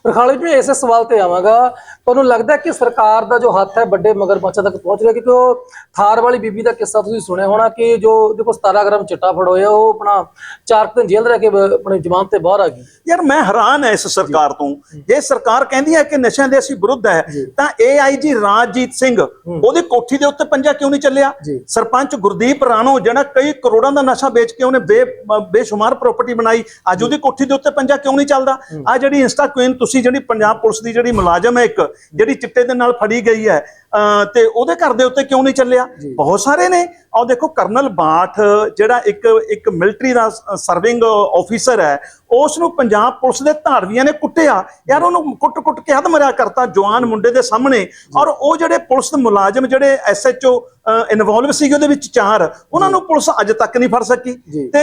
ਪ੍ਰਖਾਲ ਜੀ ਇਸੇ ਸਵਾਲ ਤੇ ਆਵਾਂਗਾ। ਤੁਹਾਨੂੰ ਲੱਗਦਾ ਕਿ ਸਰਕਾਰ ਦਾ ਜੋ ਹੱਥ ਹੈ ਵੱਡੇ ਮਗਰਮੱਛਾਂ ਤੱਕ ਪਹੁੰਚ ਰਿਹਾ ਕਿਉਂਕਿ ਉਹ ਥਾਰ ਵਾਲੀ ਬੀਬੀ ਦਾ ਕਿੱਸਾ ਤੁਸੀਂ ਸੁਣਿਆ ਹੋਣਾ ਕਿ ਜੋ ਦੇਖੋ 17 ਗ੍ਰਾਮ ਚਿੱਟਾ ਫੜ ਹੋਇਆ ਉਹ ਆਪਣਾ ਚਾਰ ਦਿਨ ਜੇਲ੍ਹ ਰਹਿ ਕੇ ਆਪਣੀ ਜ਼ਮਾਨਤ ਤੇ ਬਾਹਰ ਆ ਗਈ।
ਯਾਰ ਮੈਂ ਹੈਰਾਨ ਐ ਇਸ ਸਰਕਾਰ ਤੋਂ। ਜੇ ਸਰਕਾਰ ਕਹਿੰਦੀ ਹੈ ਕਿ ਨਸ਼ਿਆਂ ਦੇ ਅਸੀਂ ਵਿਰੁੱਧ ਹੈ ਤਾਂ ਏਆਈਜੀ ਰਾਜਜੀਤ ਸਿੰਘ ਉਹਦੀ ਕੋਠੀ ਦੇ ਉੱਤੇ ਪੰਜਾ ਕਿਉਂ ਨਹੀਂ ਚੱਲਿਆ। ਸਰਪੰਚ ਗੁਰਦੀਪ ਰਾਣੋ ਜਿਹੜਾ ਕਈ ਕਰੋੜਾਂ ਦਾ ਨਸ਼ਾ ਵੇਚ ਕੇ ਉਹਨੇ ਬੇ ਬੇਸ਼ੁਮਾਰ ਪ੍ਰਾਪਰਟੀ ਬਣਾਈ ਅੱਜ ਉਹਦੀ ਕੋਠੀ ਦੇ ਉੱਤੇ ਪੰਜਾ ਕਿਉਂ ਨਹੀਂ ਚੱਲਦਾ? ਆ ਜਿਹੜੀ ਇੰਸਟਾ ਕੁਈਨ ਤੁਸੀਂ ਜਿਹੜੀ ਪੰਜਾਬ ਪੁਲਿਸ ਦੀ ਜਿਹੜੀ ਮੁਲਾਜ਼ਮ ਹੈ ਇੱਕ ਜਿਹੜੀ ਚਿੱਟੇ ਦੇ ਨਾਲ ਫੜੀ ਗਈ ਹੈ ਤੇ ਉਹਦੇ ਘਰ ਦੇ ਉੱਤੇ ਕਿਉਂ ਨਹੀਂ ਚੱਲਿਆ? ਬਹੁਤ ਸਾਰੇ ਨੇ। ਆਹ ਦੇਖੋ ਕਰਨਲ ਬਾਠ ਜਿਹੜਾ ਇੱਕ ਇੱਕ ਮਿਲਟਰੀ ਦਾ ਸਰਵਿੰਗ ਆਫੀਸਰ ਹੈ ਉਸ ਨੂੰ ਪੰਜਾਬ ਪੁਲਿਸ ਦੇ ਧਾਰਵੀਆਂ ਨੇ ਕੁੱਟਿਆ। ਯਾਰ ਉਹਨੂੰ ਕੁੱਟ-ਕੁੱਟ ਕੇ ਹੱਦ ਮਰਿਆ ਕਰਤਾ ਜਵਾਨ ਮੁੰਡੇ ਦੇ ਸਾਹਮਣੇ। ਔਰ ਉਹ ਜਿਹੜੇ ਪੁਲਿਸ ਦੇ ਮੁਲਾਜ਼ਮ ਜਿਹੜੇ ਐਸਐਚਓ ਇਨਵੋਲਵ ਸੀਗੇ ਉਹਦੇ ਵਿੱਚ ਚਾਰ ਉਹਨਾਂ ਨੂੰ ਪੁਲਿਸ ਅੱਜ ਤੱਕ ਨਹੀਂ ਫੜ ਸਕੀ। ਤੇ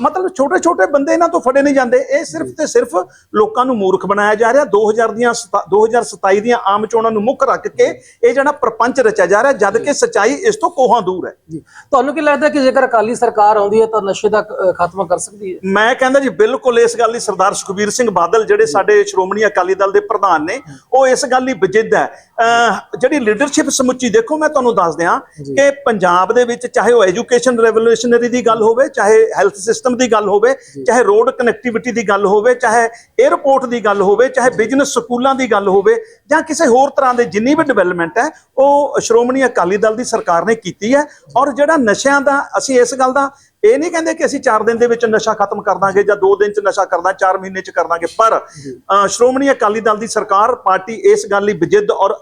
ਮਤਲਬ ਛੋਟੇ-ਛੋਟੇ ਬੰਦੇ ਇਹਨਾਂ ਤੋਂ ਫੜੇ ਨਹੀਂ ਜਾਂਦੇ। ਇਹ ਸਿਰਫ ਤੇ ਸਿਰਫ ਲੋਕਾਂ ਨੂੰ ਮੂਰਖ ਬਣਾਇਆ ਜਾ ਰਿਹਾ। 2000 ਦੀਆਂ ਸਤਾ- 2027 ਦੀਆਂ ਆਮ ਚੋਣਾਂ ਨੂੰ ਮੁੱਖ ਰੱਖ ਕੇ ਇਹ ਜਿਹੜਾ ਪ੍ਰਪੰਚ ਰਚਿਆ ਜਾ ਰਿਹਾ ਜਦ ਕਿ ਸਚਾਈ ਇਸ ਤੋਂ ਕੋਹਾਂ ਦੂਰ ਹੈ।
ਜੀ। ਤੁਹਾਨੂੰ ਕੀ ਲੱਗਦਾ ਕਿ ਜੇਕਰ ਅਕਾਲੀ ਸਰਕਾਰ ਆਉਂਦੀ ਹੈ ਤਾਂ ਨਸ਼ੇ ਦਾ ਖਾਤਮਾ ਕਰ ਸਕਦੀ ਹੈ?
ਮੈਂ ਕਹਿੰਦਾ ਜੀ ਬਿਲਕੁਲ ਇਸ ਗੱਲ ਲਈ ਸਰਦਾਰ ਸੁਖਬੀਰ ਸਿੰਘ ਬਾਦਲ ਜਿਹੜੇ ਸਾਡੇ ਸ਼੍ਰੋਮਣੀ ਅਕਾਲੀ ਦਲ ਦੇ ਪ੍ਰਧਾਨ ਨੇ ਉਹ ਇਸ ਗੱਲ ਲਈ ਬਜਿੱਦ ਹੈ। ਜਿਹੜੀ ਲੀਡਰਸ਼ਿਪ ਸਮੁੱਚੀ ਦੇਖੋ ਮੈਂ ਤੁਹਾਨੂੰ ਦੱਸ ਦਿਆਂ ਕਿ ਪੰਜਾਬ ਦੇ ਵਿੱਚ ਚਾਹੇ ਉਹ ਐਜੂਕੇਸ਼ਨ ਰੈਵੋਲੂਸ਼ਨਰੀ ਦੀ ਗੱਲ ਹੋਵੇ ਚਾਹੇ ਹੈਲਥ ਸਿਸਟਮ ਦੀ ਗੱਲ ਹੋਵੇ ਚਾਹੇ ਰੋਡ ਕਨੈਕਟੀਵਿਟੀ ਦੀ ਗੱਲ ਹੋਵੇ ਚਾਹੇ 에ਅਰਪੋਰਟ ਦੀ ਗੱਲ ਹੋਵੇ ਚਾਹੇ ਬਿਜ਼ਨਸ ਸਕੂਲਾਂ ਦੀ ਗੱਲ ਹੋਵੇ ਜਾਂ ਕਿਸੇ ਹੋਰ ਤਰ੍ਹਾਂ ਦੇ ਜਿੰਨੀ ਵੀ ਡਿਵੈਲਪਮੈਂਟ ਹੈ ਉਹ ਸ਼੍ਰੋਮਣੀ ਅਕਾਲੀ ਦਲ ਦੀ ਸਰਕਾਰ ਨੇ ਕੀਤੀ ਹੈ ਔਰ ਜਿਹੜਾ ਨਸ਼ਿਆਂ ਦਾ ਅਸੀਂ ਇਸ ਗੱਲ ਦਾ ਇਹ ਨਹੀਂ ਕਹਿੰਦੇ ਕਿ ਅਸੀਂ 4 ਦਿਨ ਦੇ ਵਿੱਚ ਨਸ਼ਾ ਖਤਮ ਕਰ ਦਾਂਗੇ ਜਾਂ 2 ਦਿਨ ਚ ਨਸ਼ਾ ਕਰਦਾ 4 ਮਹੀਨੇ ਚ ਕਰ ਦਾਂਗੇ। ਪਰ ਸ਼੍ਰੋਮਣੀ ਅਕਾਲੀ ਦਲ ਦੀ ਸਰਕਾਰ ਪਾਰਟੀ ਇਸ ਗੱਲ ਲਈ ਬਜਿੱਦ ਔਰ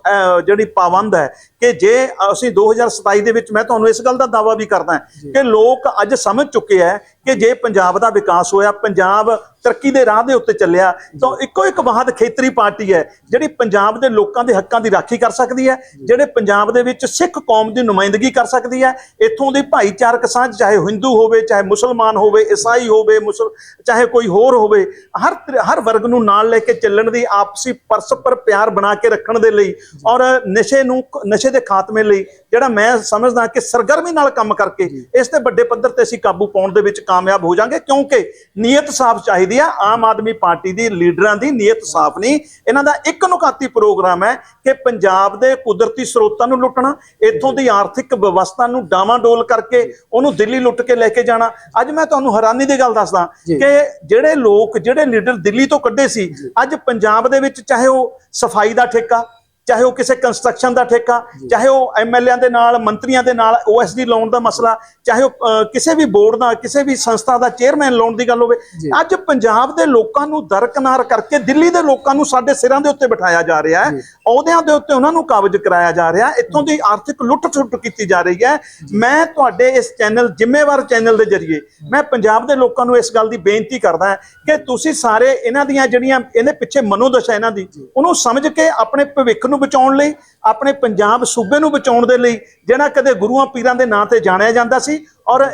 ਜਿਹੜੀ ਪਾਬੰਦ ਹੈ ਕਿ ਜੇ ਅਸੀਂ 2027 ਦੇ ਵਿੱਚ ਮੈਂ ਤੁਹਾਨੂੰ ਇਸ ਗੱਲ ਦਾ ਦਾਵਾ ਵੀ ਕਰਦਾ ਕਿ ਲੋਕ ਅੱਜ ਸਮਝ ਚੁੱਕੇ ਹੈ ਕਿ ਜੇ ਪੰਜਾਬ ਦਾ ਵਿਕਾਸ ਹੋਇਆ ਪੰਜਾਬ ਤਰੱਕੀ ਦੇ ਰਾਹ ਦੇ ਉੱਤੇ ਚੱਲਿਆ ਤਾਂ ਇੱਕੋ ਇੱਕ ਵਾਹਦ ਖੇਤਰੀ ਪਾਰਟੀ ਹੈ ਜਿਹੜੀ ਪੰਜਾਬ ਦੇ ਲੋਕਾਂ ਦੇ ਹੱਕਾਂ ਦੀ ਰਾਖੀ ਕਰ ਸਕਦੀ ਹੈ ਜਿਹੜੇ ਪੰਜਾਬ ਦੇ ਵਿੱਚ ਸਿੱਖ ਕੌਮ ਦੀ ਨੁਮਾਇੰਦਗੀ ਕਰ ਸਕਦੀ ਹੈ ਇੱਥੋਂ ਦੀ ਭਾਈਚਾਰਕ ਸਾਂਝ ਚਾਹੇ ਹਿੰਦੂ ਹੋਵੇ ਚਾਹੇ ਮੁਸਲਮਾਨ ਹੋਵੇ ਈਸਾਈ ਹੋਵੇ ਮੁਸਲ ਚਾਹੇ ਕੋਈ ਹੋਰ ਹੋਵੇ ਹਰ ਹਰ ਵਰਗ ਨੂੰ ਨਾਲ ਲੈ ਕੇ ਚੱਲਣ ਦੀ ਆਪਸੀ ਪਰਸਪਰ ਪਿਆਰ ਬਣਾ ਕੇ ਰੱਖਣ ਦੇ ਲਈ ਔਰ ਨਸ਼ੇ ਨੂੰ ਨਸ਼ੇ ਦੇ ਖਾਤਮੇ ਲਈ ਜਿਹੜਾ ਮੈਂ ਸਮਝਦਾ ਕਿ ਸਰਗਰਮੀ ਨਾਲ ਕੰਮ ਕਰਕੇ ਇਸ ਤੇ ਵੱਡੇ ਪੱਧਰ ਤੇ ਅਸੀਂ ਕਾਬੂ ਪਾਉਣ ਦੇ ਵਿੱਚ ਕਾਮਯਾਬ ਹੋ ਜਾਾਂਗੇ ਕਿਉਂਕਿ ਨੀਅਤ ਸਾਫ਼ ਚਾਹੀਦੀ ਆ ਆਮ ਆਦਮੀ ਪਾਰਟੀ ਦੀ ਲੀਡਰਾਂ ਦੀ ਨੀਅਤ ਸਾਫ਼ ਨਹੀਂ। ਇਹਨਾਂ ਦਾ ਇੱਕ ਨੁਕਾਤੀ ਪ੍ਰੋਗਰਾਮ ਹੈ ਕਿ ਪੰਜਾਬ ਦੇ ਕੁਦਰਤੀ ਸਰੋਤਾਂ ਨੂੰ ਲੁੱਟਣਾ ਇੱਥੋਂ ਦੀ ਆਰਥਿਕ ਵਿਵਸਥਾ ਨੂੰ ਡਾਵਾਂਡੋਲ ਕਰਕੇ ਉਹਨੂੰ ਦਿੱਲੀ ਲੁੱਟ ਕੇ ਲੈ ਕੇ ਜਾਣਾ ਅੱਜ ਮੈਂ ਤੁਹਾਨੂੰ ਹੈਰਾਨੀ ਦੀ ਗੱਲ ਦੱਸਦਾ। ਕਿ ਜਿਹੜੇ ਲੋਕ ਜਿਹੜੇ ਲੀਡਰ ਦਿੱਲੀ ਤੋਂ ਕੱਢੇ ਸੀ ਅੱਜ ਪੰਜਾਬ ਦੇ ਵਿੱਚ ਚਾਹੇ ਉਹ ਸਫ਼ਾਈ ਦਾ ਠੇਕਾ ਚਾਹੇ ਉਹ ਕਿਸੇ ਕੰਸਟਰਕਸ਼ਨ ਦਾ ਠੇਕਾ ਚਾਹੇ ਉਹ ਐਮਐਲਏਆਂ ਦੇ ਨਾਲ ਮੰਤਰੀਆਂ ਦੇ ਨਾਲ ਓਐਸਡੀ ਲਾਉਣ ਦਾ ਮਸਲਾ ਚਾਹੇ ਉਹ ਕਿਸੇ ਵੀ ਬੋਰਡ ਦਾ ਕਿਸੇ ਵੀ ਸੰਸਥਾ ਦਾ ਚੇਅਰਮੈਨ ਲਾਉਣ ਦੀ ਗੱਲ ਹੋਵੇ। ਅੱਜ ਪੰਜਾਬ ਦੇ ਲੋਕਾਂ ਨੂੰ ਦਰਕਨਾਰ ਕਰਕੇ ਦਿੱਲੀ ਦੇ ਲੋਕਾਂ ਨੂੰ ਸਾਡੇ ਸਿਰਾਂ ਦੇ ਉੱਤੇ ਬਿਠਾਇਆ ਜਾ ਰਿਹਾ ਹੈ। ਅਹੁਦਿਆਂ ਦੇ ਉੱਤੇ ਉਹਨਾਂ ਨੂੰ ਕਾਬਜ ਕਰਾਇਆ ਜਾ ਰਿਹਾ ਇੱਥੋਂ ਦੀ ਆਰਥਿਕ ਲੁੱਟ-ਖਸੁੱਟ ਕੀਤੀ ਜਾ ਰਹੀ ਹੈ। ਮੈਂ ਤੁਹਾਡੇ ਇਸ ਚੈਨਲ ਜ਼ਿੰਮੇਵਾਰ ਚੈਨਲ ਦੇ ਜ਼ਰੀਏ ਮੈਂ ਪੰਜਾਬ ਦੇ ਲੋਕਾਂ ਨੂੰ ਇਸ ਗੱਲ ਦੀ ਬੇਨਤੀ ਕਰਦਾ ਕਿ ਤੁਸੀਂ ਸਾਰੇ ਇਹਨਾਂ ਦੀਆਂ ਜਿਹੜੀਆਂ ਇਹਦੇ ਪਿੱਛੇ ਮਨੋਦਸ਼ਾ ਇਹਨਾਂ ਦੀ ਉਹਨੂੰ ਸਮਝ ਕੇ ਆਪਣੇ ਭਵਿੱਖ ਨੂੰ ਬਚਾਉਣ ਲਈ ਆਪਣੇ ਪੰਜਾਬ ਸੂਬੇ ਨੂੰ ਬਚਾਉਣ ਦੇ ਲਈ ਜਿਹੜਾ ਕਦੇ ਗੁਰੂਆਂ ਪੀਰਾਂ ਦੇ ਨਾਂ ਤੇ ਜਾਣਿਆ ਜਾਂਦਾ ਸੀ ਔਰ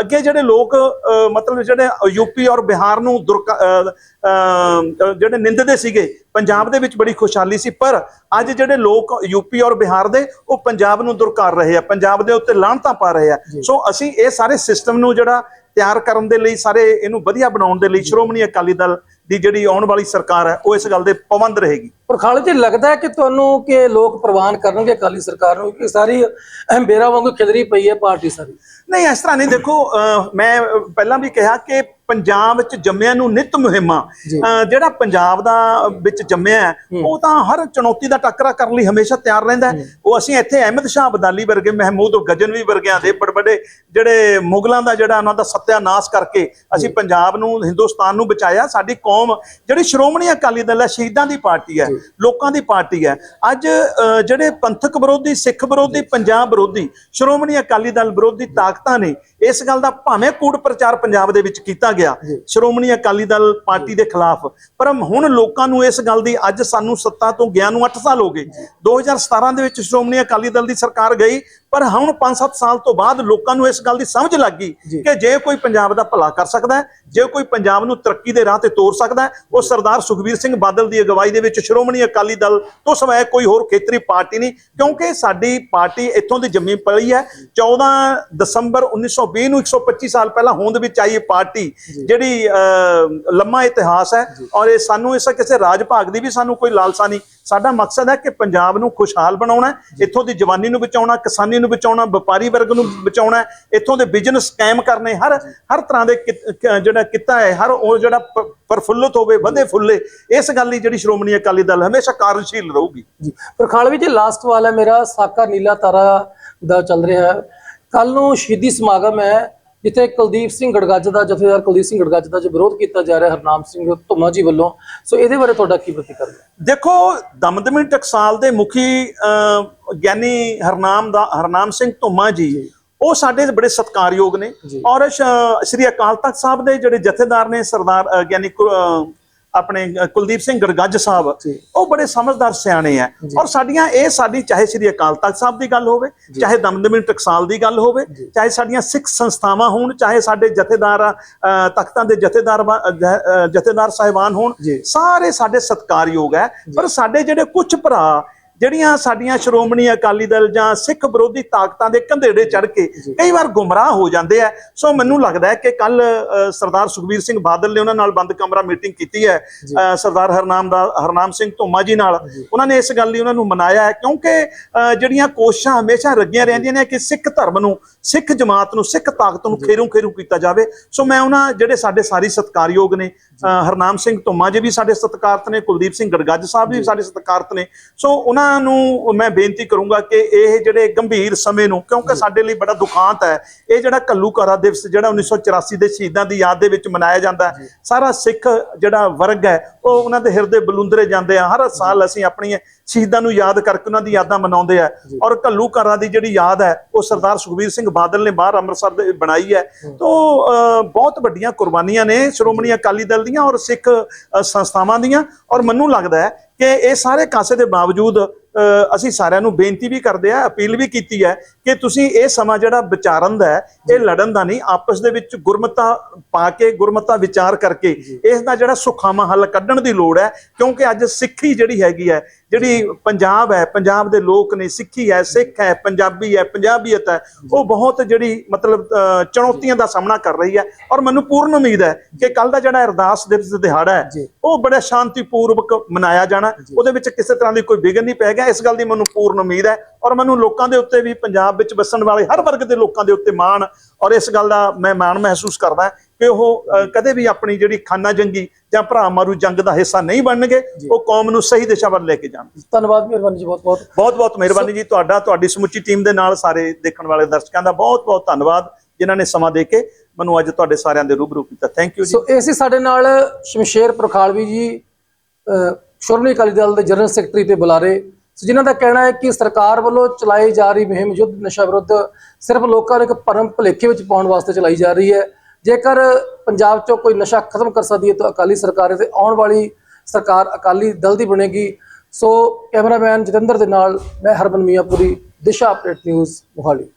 ਅੱਗੇ ਜਿਹੜੇ ਲੋਕ ਮਤਲਬ ਜਿਹੜੇ ਯੂਪੀ ਔਰ ਬਿਹਾਰ ਨੂੰ ਜਿਹੜੇ ਨਿੰਦਦੇ ਸੀਗੇ ਪੰਜਾਬ ਦੇ ਵਿੱਚ ਬੜੀ ਖੁਸ਼ਹਾਲੀ ਸੀ ਪਰ ਅੱਜ ਜਿਹੜੇ ਲੋਕ ਯੂਪੀ ਔਰ ਬਿਹਾਰ ਦੇ ਉਹ ਪੰਜਾਬ ਨੂੰ ਦੁਰਕਾਰ ਰਹੇ ਆ ਪੰਜਾਬ ਦੇ ਉੱਤੇ ਲਾਹਣਤਾਂ ਪਾ ਰਹੇ ਆ। ਸੋ ਅਸੀਂ ਇਹ ਸਾਰੇ ਸਿਸਟਮ ਨੂੰ ਜਿਹੜਾ ਤਿਆਰ ਕਰਨ ਦੇ ਲਈ ਸਾਰੇ ਇਹਨੂੰ ਵਧੀਆ ਬਣਾਉਣ ਦੇ ਲਈ ਸ਼੍ਰੋਮਣੀ ਅਕਾਲੀ ਦਲ ਦੀ ਜਿਹੜੀ ਆਉਣ ਵਾਲੀ ਸਰਕਾਰ ਹੈ ਉਹ ਇਸ ਗੱਲ ਦੇ ਪਾਬੰਦ ਰਹੇਗੀ।
ਪਰ ਖਾਲਿਦ ਜੀ ਲੱਗਦਾ ਹੈ ਕਿ ਤੁਹਾਨੂੰ ਕਿ ਲੋਕ ਪ੍ਰਵਾਨ ਕਰਨਗੇ ਅਕਾਲੀ ਸਰਕਾਰ ਨੂੰ ਕਿ ਸਾਰੀ ਅਹਿਮ ਬੇਰਾ ਵਾਂਗੂ ਖਿਦਰੀ ਪਈ ਹੈ ਪਾਰਟੀ ਸਾਰੀ?
ਨਹੀਂ ਇਸ ਤਰ੍ਹਾਂ ਨਹੀਂ ਦੇਖੋ ਮੈਂ ਪਹਿਲਾਂ ਵੀ ਕਿਹਾ ਕਿ ਪੰਜਾਬ ਵਿੱਚ ਜੰਮਿਆਂ ਨੂੰ ਨਿਤ ਮੁਹਿੰਮਾਂ ਜਿਹੜਾ ਪੰਜਾਬ ਦਾ ਵਿੱਚ ਜੰਮਿਆ ਉਹ ਤਾਂ ਹਰ ਚੁਣੌਤੀ ਦਾ ਟੱਕਰਾ ਕਰਨ ਲਈ ਹਮੇਸ਼ਾ ਤਿਆਰ ਰਹਿੰਦਾ। ਉਹ ਅਸੀਂ ਇੱਥੇ ਅਹਿਮਦ ਸ਼ਾਹ ਅਬਦਾਲੀ ਵਰਗੇ ਮਹਿਮੂਦ ਗਜਨਵੀ ਵਰਗਿਆਂ ਦੇ ਬੜੇ ਬੜੇ ਜਿਹੜੇ ਮੁਗਲਾਂ ਦਾ ਜਿਹੜਾ ਉਹਨਾਂ ਦਾ ਸੱਤਿਆਨਾਸ਼ ਕਰਕੇ ਅਸੀਂ ਪੰਜਾਬ ਨੂੰ ਹਿੰਦੁਸਤਾਨ ਨੂੰ ਬਚਾਇਆ। ਸਾਡੀ ਕੌਮ ਜਿਹੜੀ ਸ਼੍ਰੋਮਣੀ ਅਕਾਲੀ ਦਲ ਹੈ ਸ਼ਹੀਦਾਂ ਦੀ ਪਾਰਟੀ ਹੈ ਲੋਕਾਂ ਦੀ ਪਾਰਟੀ ਹੈ। ਅੱਜ ਜਿਹੜੇ ਪੰਥਕ ਵਿਰੋਧੀ ਸਿੱਖ ਵਿਰੋਧੀ ਪੰਜਾਬ ਵਿਰੋਧੀ ਸ਼੍ਰੋਮਣੀ ਅਕਾਲੀ ਦਲ ਵਿਰੋਧੀ ਤਾਕਤਾਂ ਨੇ ਇਸ ਗੱਲ ਦਾ ਭਾਵੇਂ ਕੂੜ ਪ੍ਰਚਾਰ ਪੰਜਾਬ ਦੇ ਵਿੱਚ ਕੀਤਾ ਗਿਆ। ਸ਼੍ਰੋਮਣੀ ਅਕਾਲੀ ਦਲ ਪਾਰਟੀ ਦੇ ਖਿਲਾਫ। ਪਰ ਹੁਣ ਲੋਕਾਂ ਨੂੰ ਇਸ ਗੱਲ ਦੀ ਅੱਜ ਸਾਨੂੰ ਸੱਤਾ ਤੋਂ ਗਿਆ ਨੂੰ 8 ਸਾਲ ਹੋ ਗਏ। 2017 ਦੇ ਵਿੱਚ ਸ਼੍ਰੋਮਣੀ ਅਕਾਲੀ ਦਲ ਦੀ ਸਰਕਾਰ ਗਈ। ਪਰ ਹੁਣ 5-7 ਸਾਲ ਤੋਂ ਬਾਅਦ ਲੋਕਾਂ ਨੂੰ ਇਸ ਗੱਲ ਦੀ ਸਮਝ ਲੱਗ ਗਈ। ਕਿ ਜੇ ਕੋਈ ਪੰਜਾਬ ਦਾ ਭਲਾ ਕਰ ਸਕਦਾ ਜੇ ਕੋਈ ਪੰਜਾਬ ਨੂੰ ਤਰੱਕੀ ਦੇ ਰਾਹ ਤੇ ਤੋਰ ਸਕਦਾ ਉਹ ਸਰਦਾਰ ਸੁਖਬੀਰ ਸਿੰਘ ਬਾਦਲ ਦੀ ਅਗਵਾਈ ਦੇ ਵਿੱਚ ਸ਼੍ਰੋਮਣੀ ਅਕਾਲੀ ਦਲ ਤੋਂ ਸਿਵਾਏ ਕੋਈ ਹੋਰ ਖੇਤਰੀ ਪਾਰਟੀ ਨਹੀਂ ਕਿਉਂਕਿ ਸਾਡੀ ਪਾਰਟੀ ਇੱਥੋਂ ਦੀ ਜੰਮੀ ਪਲੀ ਹੈ। 14 ਦਸੰਬਰ 1920 ਨੂੰ 125 ਸਾਲ ਪਹਿਲਾਂ ਹੋਂਦ ਵਿੱਚ ਆਈ ਇਹ ਪਾਰਟੀ ਜਿਹੜੀ ਲੰਮਾ ਇਤਿਹਾਸ ਹੈ ਔਰ ਇਹ ਸਾਨੂੰ ਇਸ ਕਿਸੇ ਰਾਜ ਭਾਗ ਦੀ ਵੀ ਸਾਨੂੰ ਕੋਈ ਲਾਲਸਾ ਨਹੀਂ। ਸਾਡਾ ਮਕਸਦ ਹੈ ਕਿ ਪੰਜਾਬ ਨੂੰ ਖੁਸ਼ਹਾਲ ਬਣਾਉਣਾ ਇੱਥੋਂ ਦੀ ਜਵਾਨੀ ਨੂੰ ਬਚਾਉਣਾ ਕਿਸਾਨੀ ਨੂੰ ਬਚਾਉਣਾ ਵਪਾਰੀ ਵਰਗ ਨੂੰ ਬਚਾਉਣਾ ਇੱਥੋਂ ਦੇ ਬਿਜ਼ਨਸ ਕਾਇਮ ਕਰਨੇ ਹਰ ਹਰ ਤਰ੍ਹਾਂ ਦੇ ਜਿਹੜਾ ਕਿੱਤਾ ਹੈ ਹਰ ਉਹ ਜਿਹੜਾ ਪ੍ਰਫੁੱਲਤ ਹੋਵੇ ਵਧੇ ਫੁੱਲੇ ਇਸ ਗੱਲ ਲਈ ਜਿਹੜੀ ਸ਼੍ਰੋਮਣੀ ਅਕਾਲੀ ਦਲ ਹਮੇਸ਼ਾ ਕਾਰਜਸ਼ੀਲ ਰਹੂਗੀ।
ਜੀ ਪਰ ਖਾਲਵੀ ਜੀ ਲਾਸਟ ਵਾਲ ਹੈ ਮੇਰਾ ਸਾਕਾ ਨੀਲਾ ਤਾਰਾ ਦਾ ਚੱਲ ਰਿਹਾ ਹੈ। ਕੱਲ ਨੂੰ ਸ਼ਹੀਦੀ ਸਮਾਗਮ ਹੈ ਜਿੱਥੇ ਕੁਲਦੀਪ ਸਿੰਘ ਗੜਗੱਜ ਦਾ ਜਥੇਦਾਰ ਕੁਲਦੀਪ ਸਿੰਘ ਗੜਗੱਜ ਦਾ ਜੋ ਵਿਰੋਧ ਕੀਤਾ ਜਾ ਰਿਹਾ ਹਰਨਾਮ ਸਿੰਘ ਧੁੰਮਾ ਜੀ ਵੱਲੋਂ। ਸੋ ਇਹਦੇ ਬਾਰੇ ਤੁਹਾਡਾ ਕੀ ਪ੍ਰਤੀਕਰਮ ਹੈ?
ਦੇਖੋ ਦਮਦਮੀ ਟਕਸਾਲ ਦੇ ਮੁਖੀ ਗਿਆਨੀ ਹਰਨਾਮ ਦਾ ਹਰਨਾਮ ਸਿੰਘ ਧੁੰਮਾ ਜੀ ਉਹ ਸਾਡੇ ਬੜੇ ਸਤਿਕਾਰਯੋਗ ਨੇ। ਔਰ ਸ੍ਰੀ ਅਕਾਲ ਤਖਤ ਸਾਹਿਬ ਦੇ ਜਿਹੜੇ ਜਥੇਦਾਰ ਨੇ ਸਰਦਾਰ ਗਿਆਨੀ ਆਪਣੇ ਕੁਲਦੀਪ ਸਿੰਘ ਗੜਗੱਜ ਸਾਹਿਬ। ਉਹ ਬੜੇ ਸਮਝਦਾਰ ਸਿਆਣੇ ਆ ਔਰ ਸਾਡੀਆਂ ਇਹ ਸਾਡੀ ਚਾਹੇ ਸ੍ਰੀ ਅਕਾਲ ਤਖਤ ਸਾਹਿਬ ਦੀ ਗੱਲ ਹੋਵੇ ਚਾਹੇ ਦਮਦਮੀ ਟਕਸਾਲ ਦੀ ਗੱਲ ਹੋਵੇ ਚਾਹੇ ਸਾਡੀਆਂ ਸਿੱਖ ਸੰਸਥਾਵਾਂ ਹੋਣ ਚਾਹੇ ਸਾਡੇ ਜਥੇਦਾਰ ਤਖਤਾਂ ਦੇ ਜਥੇਦਾਰ ਜਥੇਦਾਰ ਸਾਹਿਬਾਨ ਹੋਣ। ਸਾਰੇ ਸਾਡੇ ਸਤਿਕਾਰਯੋਗ ਹੈ ਪਰ ਸਾਡੇ ਜਿਹੜੇ ਕੁਝ ਭਰਾ ਜਿਹੜੀਆਂ ਸਾਡੀਆਂ ਸ਼੍ਰੋਮਣੀ ਅਕਾਲੀ ਦਲ ਜਾਂ ਸਿੱਖ ਵਿਰੋਧੀ ਤਾਕਤਾਂ ਦੇ ਕੰਧੇੜੇ ਚੜ ਕੇ ਕਈ ਵਾਰ ਗੁੰਮਰਾਹ ਹੋ ਜਾਂਦੇ ਆ। ਸੋ ਮੈਨੂੰ ਲੱਗਦਾ ਹੈ ਕਿ ਕੱਲ ਸਰਦਾਰ ਸੁਖਬੀਰ ਸਿੰਘ ਬਾਦਲ ਨੇ ਉਹਨਾਂ ਨਾਲ ਬੰਦ ਕਮਰਾ ਮੀਟਿੰਗ ਕੀਤੀ ਹੈ। ਸਰਦਾਰ ਹਰਨਾਮ ਦਾ ਹਰਨਾਮ ਸਿੰਘ ਧੁੰਮਾ ਜੀ ਨਾਲ। ਉਹਨਾਂ ਨੇ ਇਸ ਗੱਲ ਲਈ ਉਹਨਾਂ ਨੂੰ ਮਨਾਇਆ ਹੈ ਕਿਉਂਕਿ ਜਿਹੜੀਆਂ ਕੋਸ਼ਿਸ਼ਾਂ ਹਮੇਸ਼ਾ ਲੱਗੀਆਂ ਰਹਿੰਦੀਆਂ ਨੇ ਕਿ ਸਿੱਖ ਧਰਮ ਨੂੰ ਸਿੱਖ ਜਮਾਤ ਨੂੰ ਸਿੱਖ ਤਾਕਤ ਨੂੰ ਖੇਰੂ ਖੇਰੂ ਕੀਤਾ ਜਾਵੇ। ਸੋ ਮੈਂ ਉਹਨਾਂ ਜਿਹੜੇ ਸਾਡੇ ਸਾਰੀ ਸਤਿਕਾਰਯੋਗ ਨੇ ਹਰਨਾਮ ਸਿੰਘ ਧੁੰਮਾ ਜੀ ਵੀ ਸਾਡੇ ਸਤਿਕਾਰਤ ਨੇ ਕੁਲਦੀਪ ਸਿੰਘ ਗੜਗੱਜ ਸਾਹਿਬ ਵੀ ਸਾਡੇ ਸਤਿਕਾਰਤ ਨੇ। ਸੋ ਉਹਨਾਂ ਨੂੰ ਮੈਂ ਬੇਨਤੀ ਕਰੂੰਗਾ ਕਿ ਇਹ ਜਿਹੜੇ ਗੰਭੀਰ ਸਮੇਂ ਨੂੰ ਕਿਉਂਕਿ ਸਾਡੇ ਲਈ ਬੜਾ ਦੁਖਾਂਤ ਹੈ ਇਹ ਜਿਹੜਾ ਕੱਲੂਕਾਰਾ ਦਿਵਸ ਜਿਹੜਾ 1984 ਦੇ ਸ਼ਹੀਦਾਂ ਦੀ ਯਾਦ ਦੇ ਵਿੱਚ ਮਨਾਇਆ ਜਾਂਦਾ ਸਾਰਾ ਸਿੱਖ ਜਿਹੜਾ ਵਰਗ ਹੈ ਉਹ ਉਹਨਾਂ ਦੇ ਹਿਰਦੇ ਬਲੁੰਦਰੇ ਜਾਂਦੇ ਆ ਹਰ ਸਾਲ ਅਸੀਂ ਆਪਣੀਆਂ ਸ਼ਹੀਦਾਂ ਨੂੰ ਯਾਦ ਕਰਕੇ ਉਹਨਾਂ ਦੀ ਯਾਦਾਂ ਮਨਾਉਂਦੇ ਆ। ਔਰ ਕੱਲੂਕਾਰਾ ਦੀ ਜਿਹੜੀ ਯਾਦ ਹੈ ਉਹ ਸਰਦਾਰ ਸੁਖਬੀਰ ਸਿੰਘ ਬਾਦਲ ਨੇ ਬਾਹਰ ਅੰਮ੍ਰਿਤਸਰ ਦੇ ਬਣਾਈ ਹੈ। ਤੋਂ ਬਹੁਤ ਵੱਡੀਆਂ ਕੁਰਬਾਨੀਆਂ ਨੇ ਸ਼੍ਰੋਮਣੀ ਅਕਾਲੀ ਦਲ ਦੀਆਂ ਔਰ ਸਿੱਖ ਸੰਸਥਾਵਾਂ ਦੀਆਂ। ਔਰ ਮੈਨੂੰ ਲੱਗਦਾ ਹੈ ਕਿ ਇਹ ਸਾਰੇ ਕਾਸੇ ਦੇ ਬਾਵਜੂਦ ਅਸੀਂ ਸਾਰਿਆਂ ਨੂੰ ਬੇਨਤੀ ਵੀ ਕਰਦੇ ਆ ਅਪੀਲ ਵੀ ਕੀਤੀ ਹੈ ਕਿ ਤੁਸੀਂ ਇਹ ਸਮਾਂ ਜਿਹੜਾ ਵਿਚਾਰਨ ਦਾ ਹੈ ਇਹ ਲੜਨ ਦਾ ਨਹੀਂ ਆਪਸ ਦੇ ਵਿੱਚ ਗੁਰਮਤਾ ਪਾ ਕੇ ਗੁਰਮਤਾ ਵਿਚਾਰ ਕਰਕੇ ਇਸ ਦਾ ਜਿਹੜਾ ਸੁਖਾਵਾਂ ਹੱਲ ਕੱਢਣ ਦੀ ਲੋੜ ਹੈ ਕਿਉਂਕਿ ਅੱਜ ਸਿੱਖੀ ਜਿਹੜੀ ਹੈਗੀ ਹੈ ਜਿਹੜੀ ਪੰਜਾਬ ਹੈ ਪੰਜਾਬ ਦੇ ਲੋਕ ਨੇ ਸਿੱਖੀ ਹੈ ਸਿੱਖ ਹੈ ਪੰਜਾਬੀ ਹੈ ਪੰਜਾਬੀਅਤ ਹੈ ਉਹ ਬਹੁਤ ਜਿਹੜੀ ਮਤਲਬ ਚੁਣੌਤੀਆਂ ਦਾ ਸਾਹਮਣਾ ਕਰ ਰਹੀ ਹੈ ਔਰ ਮੈਨੂੰ ਪੂਰਨ ਉਮੀਦ ਹੈ ਕਿ ਕੱਲ ਦਾ ਜਿਹੜਾ ਅਰਦਾਸ ਦਿਵਸ ਦਿਹਾੜਾ ਹੈ। ਉਹ ਬੜਾ ਸ਼ਾਂਤੀਪੂਰਵਕ ਮਨਾਇਆ ਜਾਣਾ ਉਹਦੇ ਵਿੱਚ ਕਿਸੇ ਤਰ੍ਹਾਂ ਦੀ ਕੋਈ ਵਿਘਨ ਨਹੀਂ ਪੈਗਾ ਇਸ ਗੱਲ ਦੀ ਮੈਨੂੰ ਪੂਰਨ ਉਮੀਦ ਹੈ ਔਰ ਮੈਨੂੰ ਲੋਕਾਂ ਦੇ ਉੱਤੇ ਵੀ ਪੰਜਾਬ ਵਿੱਚ ਵਸਣ ਵਾਲੇ ਹਰ ਵਰਗ ਦੇ ਲੋਕਾਂ ਦੇ ਉੱਤੇ ਮਾਣ ਔਰ ਇਸ ਗੱਲ ਦਾ ਮੈਂ ਮਾਣ ਮਹਿਸੂਸ ਕਰਦਾ ਕਿ ਉਹ ਕਦੇ ਵੀ ਆਪਣੀ ਜਿਹੜੀ ਖਾਨਾ ਜੰਗੀ ਜਾਂ ਭਰਾ ਮਾਰੂ ਜੰਗ ਦਾ ਹਿੱਸਾ ਨਹੀਂ ਬਣਨਗੇ ਉਹ ਕੌਮ ਨੂੰ ਸਹੀ ਦਿਸ਼ਾ ਵੱਲ ਲੈ ਕੇ ਜਾਣਗੇ
ਧੰਨਵਾਦ ਮਿਹਰਬਾਨੀ ਜੀ ਬਹੁਤ ਬਹੁਤ।
ਬਹੁਤ ਬਹੁਤ ਮਿਹਰਬਾਨੀ ਜੀ ਤੁਹਾਡਾ ਤੁਹਾਡੀ ਸਮੁੱਚੀ ਟੀਮ ਦੇ ਨਾਲ ਸਾਰੇ ਦੇਖਣ ਵਾਲੇ ਦਰਸ਼ਕਾਂ ਦਾ ਬਹੁਤ ਬਹੁਤ ਧੰਨਵਾਦ ਜਿਨ੍ਹਾਂ ਨੇ ਸਮਾਂ ਦੇ ਕੇ ਮੈਨੂੰ ਅੱਜ ਤੁਹਾਡੇ ਸਾਰਿਆਂ ਦੇ ਰੂਬਰੂ ਕੀਤਾ। ਥੈਂਕ ਯੂ ਜੀ।
ਸੋ ਇਹ ਸੀ ਸਾਡੇ ਨਾਲ ਸ਼ਮਸ਼ੇਰ ਪ੍ਰਖਾਲਵੀ ਜੀ ਸ਼੍ਰੋਮਣੀ ਅਕਾਲੀ ਦਲ ਦੇ ਜਨਰਲ ਸੈਕਟਰੀ ਤੇ ਬੁਲਾਰੇ ਸੋ ਜਿਨ੍ਹਾਂ ਦਾ ਕਹਿਣਾ ਹੈ ਕਿ ਸਰਕਾਰ ਵੱਲੋਂ ਚਲਾਈ ਜਾ ਰਹੀ ਮੁਹਿੰਮ ਯੁੱਧ ਨਸ਼ਾ ਵਿਰੁੱਧ ਸਿਰਫ ਲੋਕਾਂ ਨੂੰ ਇੱਕ ਭਰਮ ਭੁਲੇਖੇ ਵਿੱਚ ਪਾਉਣ ਵਾਸਤੇ ਚਲਾਈ ਜਾ ਰਹੀ ਹੈ। ਜੇਕਰ ਪੰਜਾਬ 'ਚੋਂ ਕੋਈ ਨਸ਼ਾ ਖਤਮ ਕਰ ਸਕਦੀ ਹੈ ਤਾਂ ਅਕਾਲੀ ਸਰਕਾਰ ਹੈ ਤੇ ਆਉਣ ਵਾਲੀ ਸਰਕਾਰ ਅਕਾਲੀ ਦਲ ਦੀ ਬਣੇਗੀ। ਸੋ ਕੈਮਰਾਮੈਨ ਜਤਿੰਦਰ ਦੇ ਨਾਲ ਮੈਂ ਹਰਮਨ ਮੀਆਂਪੁਰੀ ਦਿਸ਼ਾ ਅਪਡੇਟ ਨਿਊਜ਼ ਮੋਹਾਲੀ।